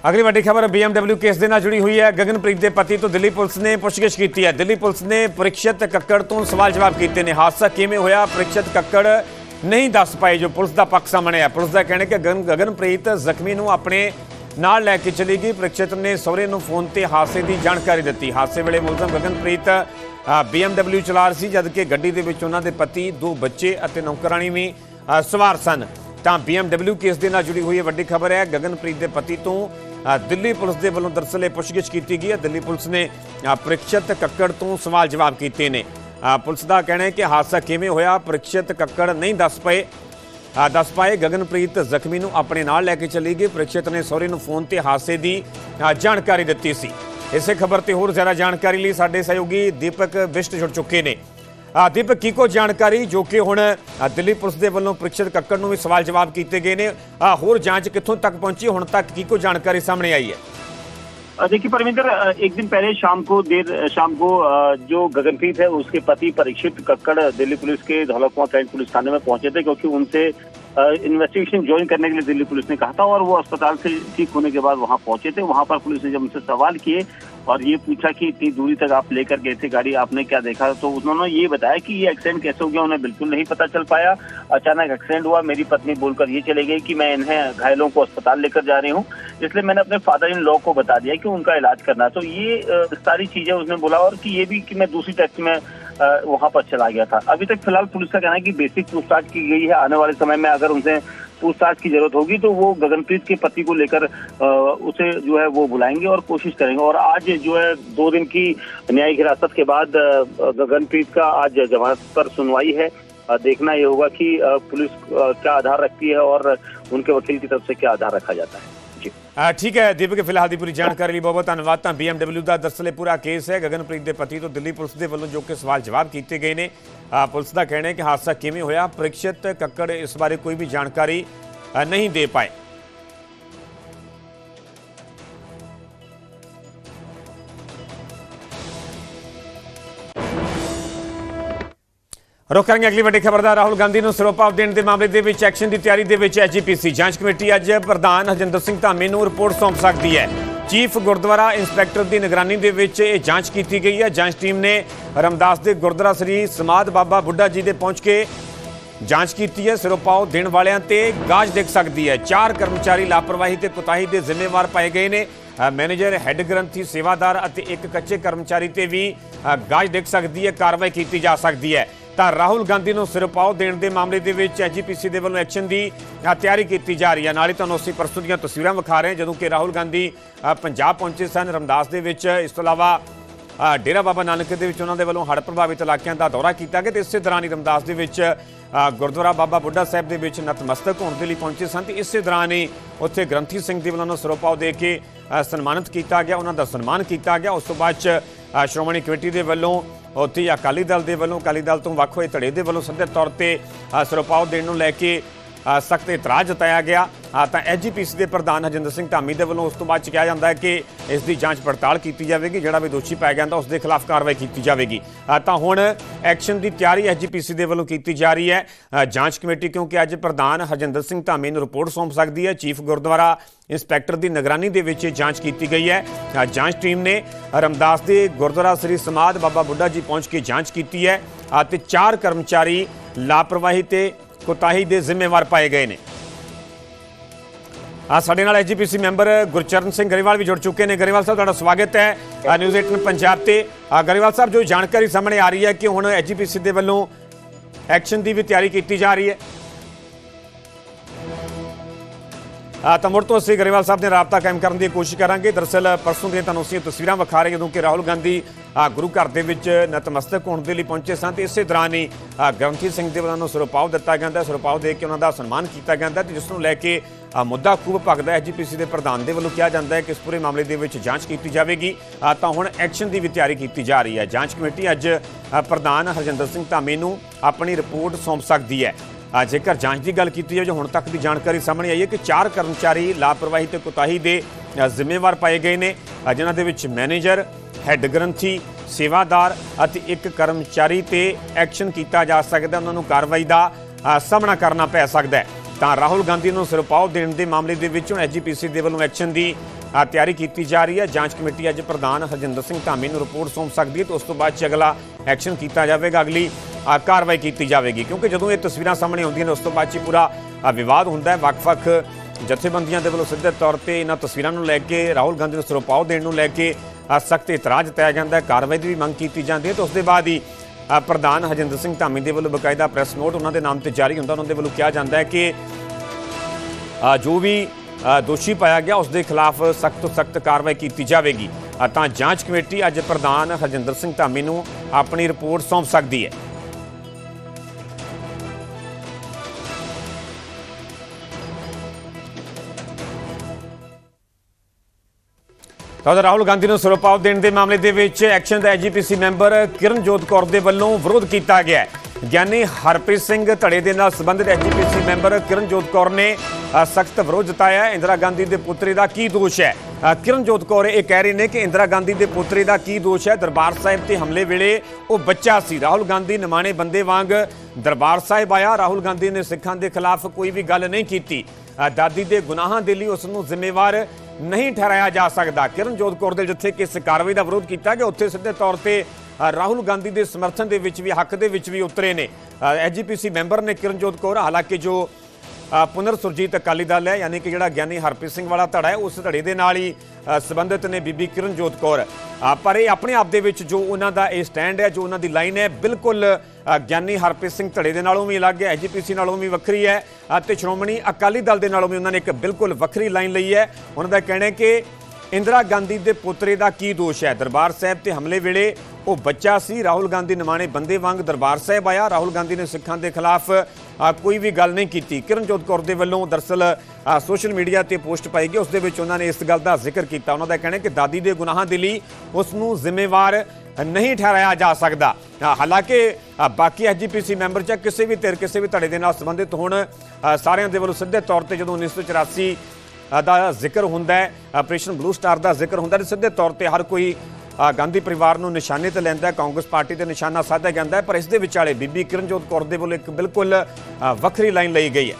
ਅਗਲੀ ਵੱਡੀ ਖਬਰ BMW ਕੇਸ ਦੇ ਨਾਲ ਜੁੜੀ ਹੋਈ ਹੈ। ਗਗਨਪ੍ਰੀਤ ਦੇ ਪਤੀ ਤੋਂ ਦਿੱਲੀ ਪੁਲਿਸ ਨੇ ਪੁੱਛਗਿੱਛ ਕੀਤੀ ਹੈ। ਦਿੱਲੀ ਪੁਲਿਸ ਨੇ ਪ੍ਰੀਖਿਤ ਕੱਕੜ ਤੋਂ ਸਵਾਲ ਜਵਾਬ ਕੀਤੇ ਨੇ। ਹਾਦਸਾ ਕਿਵੇਂ ਹੋਇਆ? ਪ੍ਰੀਖਿਤ ਕੱਕੜ ਨਹੀਂ ਦੱਸ ਪਾਏ ਜੋ ਪੁਲਿਸ ਦਾ ਪੱਖ ਸਾਹਮਣੇ ਆ ਪੁਲਿਸ ਦਾ ਕਹਿਣਾ ਹੈ ਕਿ ਗਗਨ ਗਗਨਪ੍ਰੀਤ ਜ਼ਖਮੀ ਨੂੰ ਆਪਣੇ ਨਾਲ ਲੈ ਕੇ ਚਲੀ ਗਈ। ਪ੍ਰੀਖਿਤ ਨੇ ਸਹੁਰੇ ਨੂੰ ਫੋਨ ਤੇ ਹਾਦਸੇ ਦੀ ਜਾਣਕਾਰੀ ਦਿੱਤੀ। ਹਾਦਸੇ ਵੇਲੇ ਮੁਲਜ਼ਮ ਗਗਨਪ੍ਰੀਤ ਅ, BMW ਚਲਾ ਰਹੀ ਸੀ ਜਦਕਿ ਗੱਡੀ ਦੇ ਵਿੱਚ ਉਹਨਾਂ ਦੇ ਪਤੀ ਦੋ ਬੱਚੇ ਅਤੇ ਨੌਕਰਾਨੀ ਵੀ ਸਵਾਰ ਸਨ। ਤਾਂ BMW ਕੇਸ ਦੇ ਨਾਲ ਜੁੜੀ ਹੋਈ ਇਹ ਵੱਡੀ ਖਬਰ ਹੈ ਗਗਨਪ੍ਰੀਤ ਦੇ ਪਤੀ ਤੋਂ ਦਿੱਲੀ ਪੁਲਿਸ ਦੇ ਵੱਲੋਂ ਦਰਅਸਲ ਇਹ ਪੁੱਛਗਿੱਛ ਕੀਤੀ ਗਈ ਹੈ। ਦਿੱਲੀ ਪੁਲਿਸ ਨੇ ਪ੍ਰੀਖਿਤ ਕੱਕੜ ਤੋਂ ਸਵਾਲ ਜਵਾਬ ਕੀਤੇ ਨੇ। ਪੁਲਿਸ ਦਾ ਕਹਿਣਾ ਹੈ ਕਿ ਹਾਦਸਾ ਕਿਵੇਂ ਹੋਇਆ ਪ੍ਰੀਖਿਤ ਕੱਕੜ ਨਹੀਂ ਦੱਸ ਪਏ। ਦੱਸ ਪਾਏ ਗਗਨਪ੍ਰੀਤ ਜ਼ਖਮੀ ਨੂੰ ਆਪਣੇ ਨਾਲ ਲੈ ਕੇ ਚਲੀ ਗਈ। ਪ੍ਰੀਖਿਤ ਨੇ ਸਹੁਰੇ ਨੂੰ ਫੋਨ ਤੇ ਹਾਦਸੇ ਦੀ ਜਾਣਕਾਰੀ ਦਿੱਤੀ ਸੀ। ਇਸੇ ਖਬਰ ਤੇ ਹੋਰ ਜ਼ਿਆਦਾ ਜਾਣਕਾਰੀ ਲਈ ਸਾਡੇ ਸਹਿਯੋਗੀ ਦੀਪਕ ਵਿਸ਼ਟ ਜੁੜ ਚੁੱਕੇ ਨੇ। ਦੀਪਕ ਕੀ ਕੋ ਜਾਣਕਾਰੀ ਜੋ ਕਿ ਹੁਣ ਅ, ਦਿੱਲੀ ਪੁਲਿਸ ਦੇ ਵੱਲੋਂ ਪ੍ਰੀਖਿਤ ਕੱਕੜ ਨੂੰ ਵੀ ਸਵਾਲ ਜਵਾਬ ਕੀਤੇ ਗਏ ਨੇ ਅ, ਹੋਰ ਜਾਂਚ ਕਿੱਥੋਂ ਤੱਕ ਪਹੁੰਚੀ ਹੁਣ ਤੱਕ ਕੀ ਕੋ ਜਾਣਕਾਰੀ ਸਾਹਮਣੇ ਆਈ ਹੈ अ, देखिए परमिंदर अ, एक दिन पहले शाम को देर अ, शाम को अ, जो गगनप्रीत है उसके पति परीक्षित कक्कड़ दिल्ली पुलिस के धौलाकुआं कैंट पुलिस थाने में पहुंचे थे क्योंकि उनसे इन्वेस्टिगेशन ज्वाइन करने के लिए दिल्ली पुलिस ने कहा था और वो अस्पताल से ठीक होने के बाद वहाँ पहुँचे थे। वहाँ पर पुलिस ने जब उनसे सवाल किए और ये पूछा कि इतनी दूरी तक आप लेकर गए थे गाड़ी, आपने क्या देखा? तो उन्होंने ये बताया कि ये एक्सीडेंट कैसे हो गया, उन्हें बिल्कुल नहीं पता चल पाया। अचानक एक्सीडेंट हुआ, मेरी पत्नी बोलकर ये चले गई कि मैं इन्हें घायलों को अस्पताल लेकर जा रही हूँ। इसलिए मैंने अपने फादर इन लॉ को बता दिया कि उनका इलाज करना तो ये सारी चीज़ें उसने बोला और कि ये भी कि मैं दूसरी टैक्सी में वहाँ पर चला गया था। अभी तक फ़िलहाल पुलिस का कहना है कि बेसिक पूछताछ की गई है। आने वाले समय में अगर उनसे पूछताछ की ज़रूरत होगी तो वो गगनप्रीत के पति को लेकर उसे जो है वो बुलाएँगे और कोशिश करेंगे। और आज जो है दो दिन की न्यायिक हिरासत के बाद गगनप्रीत का आज जमानत पर सुनवाई है। देखना ये होगा कि पुलिस क्या आधार रखती है और उनके वकील की तरफ़ से क्या आधार रखा जाता है। जी ਠੀਕ ਹੈ, ਦੀਪਕ, ਫਿਲਹਾਲ ਦੀ ਪੂਰੀ ਜਾਣਕਾਰੀ ਲਈ ਬਹੁਤ ਬਹੁਤ ਧੰਨਵਾਦ। ਤਾਂ BMW ਦਾ ਦਰਅਸਲ ਪੂਰਾ ਕੇਸ ਹੈ। ਗਗਨਪ੍ਰੀਤ ਦੇ ਪਤੀ ਤੋਂ ਦਿੱਲੀ ਪੁਲਿਸ ਦੇ ਵੱਲੋਂ ਜੋ ਕਿ ਸਵਾਲ ਜਵਾਬ ਕੀਤੇ ਗਏ ਨੇ ਪੁਲਿਸ ਦਾ ਕਹਿਣਾ ਹੈ ਕਿ ਹਾਦਸਾ ਕਿਵੇਂ ਹੋਇਆ? ਪ੍ਰੀਖਿਤ ਕੱਕੜ ਇਸ ਬਾਰੇ ਕੋਈ ਵੀ ਜਾਣਕਾਰੀ ਨਹੀਂ ਦੇ ਪਾਏ। ਰੁਕ ਕਰਾਂਗੇ ਅਗਲੀ ਵੱਡੀ ਖਬਰ ਦਾ। ਰਾਹੁਲ ਗਾਂਧੀ ਨੂੰ ਸਰੋਪਾਵ ਦੇਣ ਦੇ ਮਾਮਲੇ ਦੇ ਵਿੱਚ ਐਕਸ਼ਨ ਦੀ ਤਿਆਰੀ ਦੇ ਵਿੱਚ ਐਜੀਪੀਸੀ ਜਾਂਚ ਕਮੇਟੀ ਅੱਜ ਪ੍ਰਧਾਨ ਹਰਜਿੰਦਰ ਸਿੰਘ ਧਾਮੀ ਨੂੰ ਰਿਪੋਰਟ ਸੌਂਪ ਸਕਦੀ ਹੈ। ਚੀਫ ਗੁਰਦੁਆਰਾ ਇੰਸਪੈਕਟਰ ਦੀ ਨਿਗਰਾਨੀ ਦੇ ਵਿੱਚ ਇਹ ਜਾਂਚ ਕੀਤੀ ਗਈ ਹੈ। ਜਾਂਚ ਟੀਮ ਨੇ ਰਮਦਾਸ ਦੇ ਗੁਰਦੁਆਰਾ ਸ੍ਰੀ ਸਮਾਦ ਬਾਬਾ ਬੁੱਢਾ ਜੀ ਦੇ ਪਹੁੰਚ ਕੇ ਜਾਂਚ ਕੀਤੀ ਹੈ। ਸਿਰੋਪਾਓ ਦੇਣ ਵਾਲਿਆਂ ਤੇ ਗਾਜ ਦੇਖ ਸਕਦੀ ਹੈ। ਚਾਰ ਕਰਮਚਾਰੀ ਲਾਪਰਵਾਹੀ ਤੇ ਕੁਤਾਹੀ ਦੇ ਜ਼ਿੰਮੇਵਾਰ ਪਾਏ ਗਏ ਨੇ। ਮੈਨੇਜਰ, ਹੈੱਡ ਗ੍ਰੰਥੀ, ਸੇਵਾਦਾਰ ਅਤੇ ਇੱਕ ਕੱਚੇ ਕਰਮਚਾਰੀ ਤੇ ਵੀ ਗਾਜ ਦੇਖ ਸਕਦੀ ਹੈ। ਕਾਰਵਾਈ ਕੀਤੀ ਜਾ ਸਕਦੀ ਹੈ। ਤਾਂ ਰਾਹੁਲ ਗਾਂਧੀ ਨੂੰ ਸਿਰੋਪਾਓ ਦੇਣ ਦੇ ਮਾਮਲੇ ਦੇ ਵਿੱਚ ਐਜੀਪੀਸੀ ਦੇ ਵੱਲੋਂ ਐਕਸ਼ਨ ਦੀ ਤਿਆਰੀ ਕੀਤੀ ਜਾ ਰਹੀ ਹੈ। ਨਾਲ ਹੀ ਤੁਹਾਨੂੰ ਅਸੀਂ ਪਰਸੋਂ ਦੀਆਂ ਤਸਵੀਰਾਂ ਵਿਖਾ ਰਹੇ ਹਾਂ, ਜਦੋਂ ਕਿ ਰਾਹੁਲ ਗਾਂਧੀ ਪੰਜਾਬ ਪਹੁੰਚੇ ਸਨ ਰਮਦਾਸ ਦੇ ਵਿੱਚ। ਇਸ ਤੋਂ ਇਲਾਵਾ ਡੇਰਾ ਬਾਬਾ ਨਾਨਕ ਦੇ ਵਿੱਚ ਉਹਨਾਂ ਦੇ ਵੱਲੋਂ ਹੜ੍ਹ ਪ੍ਰਭਾਵਿਤ ਇਲਾਕਿਆਂ ਦਾ ਦੌਰਾ ਕੀਤਾ ਗਿਆ ਤੇ ਇਸੇ ਦੌਰਾਨ ਹੀ ਰਮਦਾਸ ਦੇ ਵਿੱਚ ਗੁਰਦੁਆਰਾ ਬਾਬਾ ਬੁੱਢਾ ਸਾਹਿਬ ਦੇ ਵਿੱਚ ਨਤਮਸਤਕ ਹੋਣ ਦੇ ਲਈ ਪਹੁੰਚੇ ਸਨ ਤੇ ਇਸੇ ਦੌਰਾਨ ਹੀ ਉੱਥੇ ਗ੍ਰੰਥੀ ਸਿੰਘ ਦੇ ਵੱਲੋਂ ਸਰੋਪਾਓ ਦੇ ਕੇ ਸਨਮਾਨਿਤ ਕੀਤਾ ਗਿਆ, ਉਹਨਾਂ ਦਾ ਸਨਮਾਨ ਕੀਤਾ ਗਿਆ। ਉਸ ਤੋਂ ਬਾਅਦ ਚ ਸ਼੍ਰੋਮਣੀ ਕਮੇਟੀ ਦੇ ਵੱਲੋਂ ਉੱਥੇ ਹੀ ਅਕਾਲੀ ਦਲ ਦੇ ਵੱਲੋਂ ਅਕਾਲੀ ਦਲ ਤੋਂ ਵੱਖ ਹੋਏ ਧੜੇ ਦੇ ਵੱਲੋਂ ਸਿੱਧੇ ਤੌਰ ਤੇ ਅ, ਦੇਣ ਨੂੰ ਲੈ ਕੇ ਸਖਤ ਇਤਰਾਜ਼ ਜਤਾਇਆ ਗਿਆ। ਅ, ਤਾਂ ਐਜੀਪੀਸੀ ਦੇ ਪ੍ਰਧਾਨ ਹਜਿੰਦਰ ਸਿੰਘ ਧਾਮੀ ਦੇ ਵੱਲੋਂ ਉਸ ਤੋਂ ਬਾਅਦ ਚ ਕਿਹਾ ਜਾਂਦਾ ਹੈ ਕਿ ਇਸ ਦੀ ਜਾਂਚ ਪੜਤਾਲ ਕੀਤੀ ਜਾਵੇਗੀ ਜਿਹੜਾ ਵੀ ਦੋਸ਼ੀ ਪਾਇਆ ਜਾਂਦਾ ਉਸ ਦੇ ਖਿਲਾਫ ਕਾਰਵਾਈ ਕੀਤੀ ਜਾਵੇਗੀ। ਤਾਂ ਹੁਣ ਐਕਸ਼ਨ ਦੀ ਤਿਆਰੀ ਐਜੀਪੀਸੀ ਦੇ ਵੱਲੋਂ ਕੀਤੀ ਜਾ ਰਹੀ ਹੈ। ਜਾਂਚ ਕਮੇਟੀ ਕਿਉਂਕਿ ਅੱਜ ਪ੍ਰਧਾਨ ਹਰਜਿੰਦਰ ਸਿੰਘ ਧਾਮੀ ਨੂੰ ਰਿਪੋਰਟ ਸੌਂਪ ਸਕਦੀ ਹੈ ਚੀਫ ਗੁਰਦੁਆਰਾ ਇੰਸਪੈਕਟਰ ਦੀ ਨਿਗਰਾਨੀ ਦੇ ਵਿੱਚ ਇਹ ਜਾਂਚ ਕੀਤੀ ਗਈ ਹੈ। ਜਾਂਚ ਟੀਮ ਨੇ ਰਮਦਾਸ ਦੇ ਗੁਰਦੁਆਰਾ ਸ੍ਰੀ ਸਮਾਦ ਬਾਬਾ ਬੁੱਢਾ ਜੀ ਪਹੁੰਚ ਕੇ ਜਾਂਚ ਕੀਤੀ ਹੈ। ਅਤੇ ਚਾਰ ਕਰਮਚਾਰੀ ਲਾਪਰਵਾਹੀ ਤੇ ਕੁਤਾਹੀ ਦੇ ਜ਼ਿੰਮੇਵਾਰ ਪਾਏ ਗਏ ਨੇ। ਆ ਸਾਡੇ ਨਾਲ ਐਜੀਪੀਸੀ ਮੈਂਬਰ ਗੁਰਚਰਨ ਸਿੰਘ ਗਰੇਵਾਲ ਵੀ ਜੁੜ ਚੁੱਕੇ ਨੇ। ਗਰੇਵਾਲ ਸਾਹਿਬ, ਤੁਹਾਡਾ ਸਵਾਗਤ ਹੈ। ਨਿਊਜ਼ 18 ਪੰਜਾਬ ਤੇ। ਗਰੇਵਾਲ ਸਾਹਿਬ, ਜੋ ਜਾਣਕਾਰੀ ਸਾਹਮਣੇ ਆ ਰਹੀ ਹੈ ਕਿ ਹੁਣ ਐਜੀਪੀਸੀ ਦੇ ਵੱਲੋਂ ਐਕਸ਼ਨ ਦੀ ਵੀ ਤਿਆਰੀ ਕੀਤੀ ਜਾ ਰਹੀ ਹੈ। ਤਾਂ ਮੁੜ ਤੋਂ ਅਸੀਂ ਗਰੇਵਾਲ ਸਾਹਿਬ ਨੇ ਰਾਬਤਾ ਕਾਇਮ ਕਰਨ ਦੀ ਕੋਸ਼ਿਸ਼ ਕਰਾਂਗੇ। ਦਰਅਸਲ ਪਰਸੋਂ ਦੀਆਂ ਤੁਹਾਨੂੰ ਅਸੀਂ ਤਸਵੀਰਾਂ ਵਿਖਾ ਰਹੇ ਜਦੋਂ ਕਿ ਰਾਹੁਲ ਗਾਂਧੀ ਗੁਰੂ ਘਰ ਦੇ ਵਿੱਚ ਨਤਮਸਤਕ ਹੋਣ ਦੇ ਲਈ ਪਹੁੰਚੇ ਸਨ ਤੇ ਇਸੇ ਦੌਰਾਨ ਹੀ ਗ੍ਰੰਥੀ ਸਿੰਘ ਦੇ ਵੱਲੋਂ ਸਰੋਪਾਓ ਦਿੱਤਾ ਜਾਂਦਾ, ਸਰੋਪਾਓ ਦੇ ਕੇ ਉਹਨਾਂ ਦਾ ਸਨਮਾਨ ਕੀਤਾ ਜਾਂਦਾ ਤੇ ਜਿਸ ਨੂੰ ਲੈ ਕੇ ਮੁੱਦਾ ਖੂਬ ਭਗਦਾ ਐਜੀਪੀਸੀ ਦੇ ਪ੍ਰਧਾਨ ਦੇ ਵੱਲੋਂ ਕਿਹਾ ਜਾਂਦਾ ਹੈ ਕਿ ਇਸ ਪੂਰੇ ਮਾਮਲੇ ਦੇ ਵਿੱਚ ਜਾਂਚ ਕੀਤੀ ਜਾਵੇਗੀ। ਤਾਂ ਹੁਣ ਐਕਸ਼ਨ ਦੀ ਵੀ ਤਿਆਰੀ ਕੀਤੀ ਜਾ ਰਹੀ ਹੈ। ਜਾਂਚ ਕਮੇਟੀ ਅੱਜ ਪ੍ਰਧਾਨ ਹਰਜਿੰਦਰ ਸਿੰਘ ਧਾਮੀ ਨੂੰ ਆਪਣੀ ਰਿਪੋਰਟ ਸੌਂਪ ਸਕਦੀ ਹੈ। ਜੇਕਰ ਜਾਂਚ ਦੀ ਗੱਲ ਕੀਤੀ ਜਾਵੇ ਜੋ ਹੁਣ ਤੱਕ ਦੀ ਜਾਣਕਾਰੀ ਸਾਹਮਣੇ ਆਈ ਹੈ ਕਿ ਚਾਰ ਕਰਮਚਾਰੀ ਲਾਪਰਵਾਹੀ ਤੇ ਕੁਤਾਹੀ ਦੇ ਜ਼ਿੰਮੇਵਾਰ ਪਾਏ ਗਏ ਨੇ। ਜਿਨ੍ਹਾਂ ਦੇ ਵਿੱਚ ਮੈਨੇਜਰ ਹੈੱਡ ਗ੍ਰੰਥੀ, ਸੇਵਾਦਾਰ ਅਤੇ ਇੱਕ ਕਰਮਚਾਰੀ ਤੇ ਐਕਸ਼ਨ ਕੀਤਾ ਜਾ ਸਕਦਾ, ਉਹਨਾਂ ਨੂੰ ਕਾਰਵਾਈ ਦਾ ਸਾਹਮਣਾ ਕਰਨਾ ਪੈ ਸਕਦਾ ਹੈ। ਤਾਂ ਰਾਹੁਲ ਗਾਂਧੀ ਨੂੰ ਸਿਰਪਾਓ ਦੇਣ ਦੇ ਮਾਮਲੇ ਦੇ ਵਿੱਚ ਹੁਣ ਐਜੀਪੀਸੀ ਦੇ ਵੱਲੋਂ ਐਕਸ਼ਨ ਦੀ ਤਿਆਰੀ ਕੀਤੀ ਜਾ ਰਹੀ ਹੈ। ਜਾਂਚ ਕਮੇਟੀ ਅੱਜ ਪ੍ਰਧਾਨ ਹਰਜਿੰਦਰ ਸਿੰਘ ਧਾਮੀ ਨੂੰ ਰਿਪੋਰਟ ਸੌਂਪ ਸਕਦੀ ਹੈ ਤੇ ਉਸ ਤੋਂ ਬਾਅਦ ਚ ਅਗਲਾ ਐਕਸ਼ਨ ਕੀਤਾ ਜਾਵੇਗਾ, ਅਗਲੀ ਕਾਰਵਾਈ ਕੀਤੀ ਜਾਵੇਗੀ। ਕਿਉਂਕਿ ਜਦੋਂ ਇਹ ਤਸਵੀਰਾਂ ਸਾਹਮਣੇ ਆਉਂਦੀਆਂ ਨੇ, ਉਸ ਤੋਂ ਬਾਅਦ ਚ ਹੀ ਪੂਰਾ ਵਿਵਾਦ ਹੁੰਦਾ ਹੈ। ਵੱਖ-ਵੱਖ ਜਥੇਬੰਦੀਆਂ ਦੇ ਵੱਲੋਂ ਸਿੱਧੇ ਤੌਰ ਤੇ ਇਹਨਾਂ ਤਸਵੀਰਾਂ ਨੂੰ ਲੈ ਕੇ, ਰਾਹੁਲ ਗਾਂਧੀ ਨੂੰ ਸਰੋਪਾਓ ਦੇਣ ਨੂੰ ਲੈ ਕੇ ਸਖਤ ਇਤਰਾਜ਼ ਜਤਾਇਆ ਜਾਂਦਾ ਹੈ, ਕਾਰਵਾਈ ਦੀ ਵੀ ਮੰਗ ਕੀਤੀ ਜਾਂਦੀ ਹੈ ਤੇ ਉਸ ਦੇ ਬਾਅਦ ਹੀ ਪ੍ਰਧਾਨ ਹਰਜਿੰਦਰ ਸਿੰਘ ਧਾਮੀ ਦੇ ਵੱਲੋਂ ਬਕਾਇਦਾ ਪ੍ਰੈਸ ਨੋਟ ਉਹਨਾਂ ਦੇ ਨਾਮ ਤੇ ਜਾਰੀ ਹੁੰਦਾ ਉਹਨਾਂ ਦੇ ਵੱਲੋਂ ਕਿਹਾ ਜਾਂਦਾ ਹੈ ਕਿ ਜੋ ਵੀ ਦੋਸ਼ੀ ਪਾਇਆ ਗਿਆ, ਉਸ ਦੇ ਖਿਲਾਫ ਸਖਤ ਤੋਂ ਸਖਤ ਕਾਰਵਾਈ ਕੀਤੀ ਜਾਵੇਗੀ। ਤਾਂ ਜਾਂਚ ਕਮੇਟੀ ਅੱਜ ਪ੍ਰਧਾਨ ਹਰਜਿੰਦਰ ਸਿੰਘ ਧਾਮੀ ਨੂੰ ਆਪਣੀ ਰਿਪੋਰਟ ਸੌਂਪ ਸਕਦੀ ਹੈ। ਤਾਂ ਉਧਰ ਰਾਹੁਲ ਗਾਂਧੀ ਨੂੰ ਸਰੋਪਾਵ ਦੇਣ ਦੇ ਮਾਮਲੇ ਦੇ ਵਿੱਚ ਐਕਸ਼ਨ ਦਾ ਐਜੀਪੀਸੀ ਮੈਂਬਰ ਕਿਰਨਜੋਤ ਕੌਰ ਦੇ ਵੱਲੋਂ ਵਿਰੋਧ ਕੀਤਾ ਗਿਆ ਹੈ। ਗਿਆਨੀ ਹਰਪ੍ਰੀਤ ਸਿੰਘ ਧੜੇ ਦੇ ਨਾਲ ਸੰਬੰਧਿਤ ਐਜੀਪੀਸੀ ਮੈਂਬਰ ਕਿਰਨਜੋਤ ਕੌਰ ਨੇ ਸਖਤ ਵਿਰੋਧ ਜਤਾਇਆ ਇੰਦਰਾ ਗਾਂਧੀ ਦੇ ਪੁੱਤਰੀ ਦਾ ਕੀ ਦੋਸ਼ ਹੈ? ਕਿਰਨਜੋਤ ਕੌਰ ਇਹ ਕਹਿ ਰਹੇ ਨੇ ਕਿ ਇੰਦਰਾ ਗਾਂਧੀ ਦੇ ਪੁੱਤਰੀ ਦਾ ਕੀ ਦੋਸ਼ ਹੈ? ਦਰਬਾਰ ਸਾਹਿਬ ਤੇ ਹਮਲੇ ਵੇਲੇ ਉਹ ਬੱਚਾ ਸੀ। ਰਾਹੁਲ ਗਾਂਧੀ ਨਿਮਾਣੇ ਬੰਦੇ ਵਾਂਗ ਦਰਬਾਰ ਸਾਹਿਬ ਆਇਆ। ਰਾਹੁਲ ਗਾਂਧੀ ਨੇ ਸਿੱਖਾਂ ਦੇ ਖਿਲਾਫ ਕੋਈ ਵੀ ਗੱਲ ਨਹੀਂ ਕੀਤੀ। ਦਾਦੀ ਦੇ ਗੁਨਾਹਾਂ ਦੇ ਲਈ ਉਸ ਨੂੰ ਜ਼ਿੰਮੇਵਾਰ ਨਹੀਂ ਠਹਿਰਾਇਆ ਜਾ ਸਕਦਾ। ਕਿਰਨਜੋਤ ਕੌਰ ਦੇ ਜਿੱਥੇ ਕਿ ਇਸ ਕਾਰਵਾਈ ਦਾ ਵਿਰੋਧ ਕੀਤਾ ਗਿਆ, ਉੱਥੇ ਸਿੱਧੇ ਤੌਰ ਤੇ ਰਾਹੁਲ ਗਾਂਧੀ ਦੇ ਸਮਰਥਨ ਦੇ ਵਿੱਚ ਵੀ, ਹੱਕ ਦੇ ਵਿੱਚ ਵੀ ਉਤਰੇ ਨੇ। ਐਜੀਪੀਸੀ ਮੈਂਬਰ ਨੇ ਕਿਰਨਜੋਤ ਕੌਰ, ਹਾਲਾਂਕਿ ਜੋ ਪੁਨਰ ਸੁਰਜੀਤ ਅਕਾਲੀ ਦਲ ਹੈ, ਯਾਨੀ ਕਿ ਜਿਹੜਾ ਗਿਆਨੀ ਹਰਪ੍ਰੀਤ ਸਿੰਘ ਵਾਲਾ ਧੜਾ ਹੈ, ਉਸ ਧੜੇ ਦੇ ਨਾਲ ਹੀ ਸੰਬੰਧਿਤ ਨੇ ਬੀਬੀ ਕਿਰਨਜੋਤ ਕੌਰ। ਪਰ ਇਹ ਆਪਣੇ ਆਪ ਦੇ ਵਿੱਚ ਜੋ ਉਹਨਾਂ ਦਾ ਇਹ ਸਟੈਂਡ ਹੈ, ਜੋ ਉਹਨਾਂ ਦੀ ਲਾਈਨ ਹੈ, ਬਿਲਕੁਲ ਗਿਆਨੀ ਹਰਪ੍ਰੀਤ ਸਿੰਘ ਧੜੇ ਦੇ ਨਾਲੋਂ ਵੀ ਅਲੱਗ ਹੈ, ਐਜੀਪੀਸੀ ਨਾਲੋਂ ਵੀ ਵੱਖਰੀ ਹੈ ਅਤੇ ਸ਼੍ਰੋਮਣੀ ਅਕਾਲੀ ਦਲ ਦੇ ਨਾਲੋਂ ਵੀ ਉਹਨਾਂ ਨੇ ਇੱਕ ਬਿਲਕੁਲ ਵੱਖਰੀ ਲਾਈਨ ਲਈ ਹੈ। ਉਹਨਾਂ ਦਾ ਕਹਿਣਾ ਹੈ ਕਿ ਇੰਦਰਾ ਗਾਂਧੀ ਦੇ ਪੋਤਰੇ ਦਾ ਕੀ ਦੋਸ਼ ਹੈ? ਦਰਬਾਰ ਸਾਹਿਬ ਤੇ ਹਮਲੇ ਵੇਲੇ ਉਹ ਬੱਚਾ ਸੀ, ਰਾਹੁਲ ਗਾਂਧੀ ਨਿਮਾਣੇ ਬੰਦੇ ਵਾਂਗ ਦਰਬਾਰ ਸਾਹਿਬ ਆਇਆ। ਰਾਹੁਲ ਗਾਂਧੀ ਨੇ ਸਿੱਖਾਂ ਦੇ ਖਿਲਾਫ ਕੋਈ ਵੀ ਗੱਲ ਨਹੀਂ ਕੀਤੀ। ਕਿਰਨਜੋਤ ਕੌਰ ਦੇ ਵੱਲੋਂ ਦਰਸਲ ਸੋਸ਼ਲ ਮੀਡੀਆ ਤੇ ਪੋਸਟ ਪਾਈ ਗਈ। ਉਸ ਦੇ ਵਿੱਚ ਉਹਨਾਂ ਨੇ ਇਸ ਗੱਲ ਦਾ ਜ਼ਿਕਰ ਕੀਤਾ। ਉਹਨਾਂ ਦਾ ਕਹਿਣਾ ਕਿ ਦਾਦੀ ਦੇ ਗੁਨਾਹਾਂ ਦੇ ਲਈ ਉਸ ਨੂੰ ਜ਼ਿੰਮੇਵਾਰ ਨਹੀਂ ਠਹਿਰਾਇਆ ਜਾ ਸਕਦਾ। ਅ, ਹਾਲਾਂਕਿ ਅ, ਬਾਕੀ ਐਜੀਪੀਸੀ ਮੈਂਬਰ ਜਾਂ ਕਿਸੇ ਵੀ ਧਿਰ ਕਿਸੇ ਵੀ ਧੜੇ ਦੇ ਨਾਲ ਸੰਬੰਧਿਤ ਹੋਣ ਸਾਰਿਆਂ ਦੇ ਵੱਲੋਂ ਸਿੱਧੇ ਤੌਰ ਤੇ ਜਦੋਂ 1984 ਦਾ ਜ਼ਿਕਰ ਹੁੰਦਾ ਹੈ ਆਪਰੇਸ਼ਨ ਬਲੂ ਸਟਾਰ ਦਾ ਜ਼ਿਕਰ ਹੁੰਦਾ ਹੈ ਸਿੱਧੇ ਤੌਰ ਤੇ ਹਰ ਕੋਈ ਗਾਂਧੀ ਪਰਿਵਾਰ ਨੂੰ ਨਿਸ਼ਾਨੇ ਤੇ ਲੈਂਦਾ ਕਾਂਗਰਸ ਪਾਰਟੀ ਤੇ ਨਿਸ਼ਾਨਾ ਸਾਧਿਆ ਜਾਂਦਾ ਪਰ ਇਸ ਦੇ ਵਿਚਾਲੇ ਬੀਬੀ ਕਿਰਨਜੋਤ ਕੌਰ ਦੇ ਵੱਲੋਂ ਇੱਕ ਬਿਲਕੁਲ ਵੱਖਰੀ ਲਾਈਨ ਲਈ ਗਈ ਹੈ।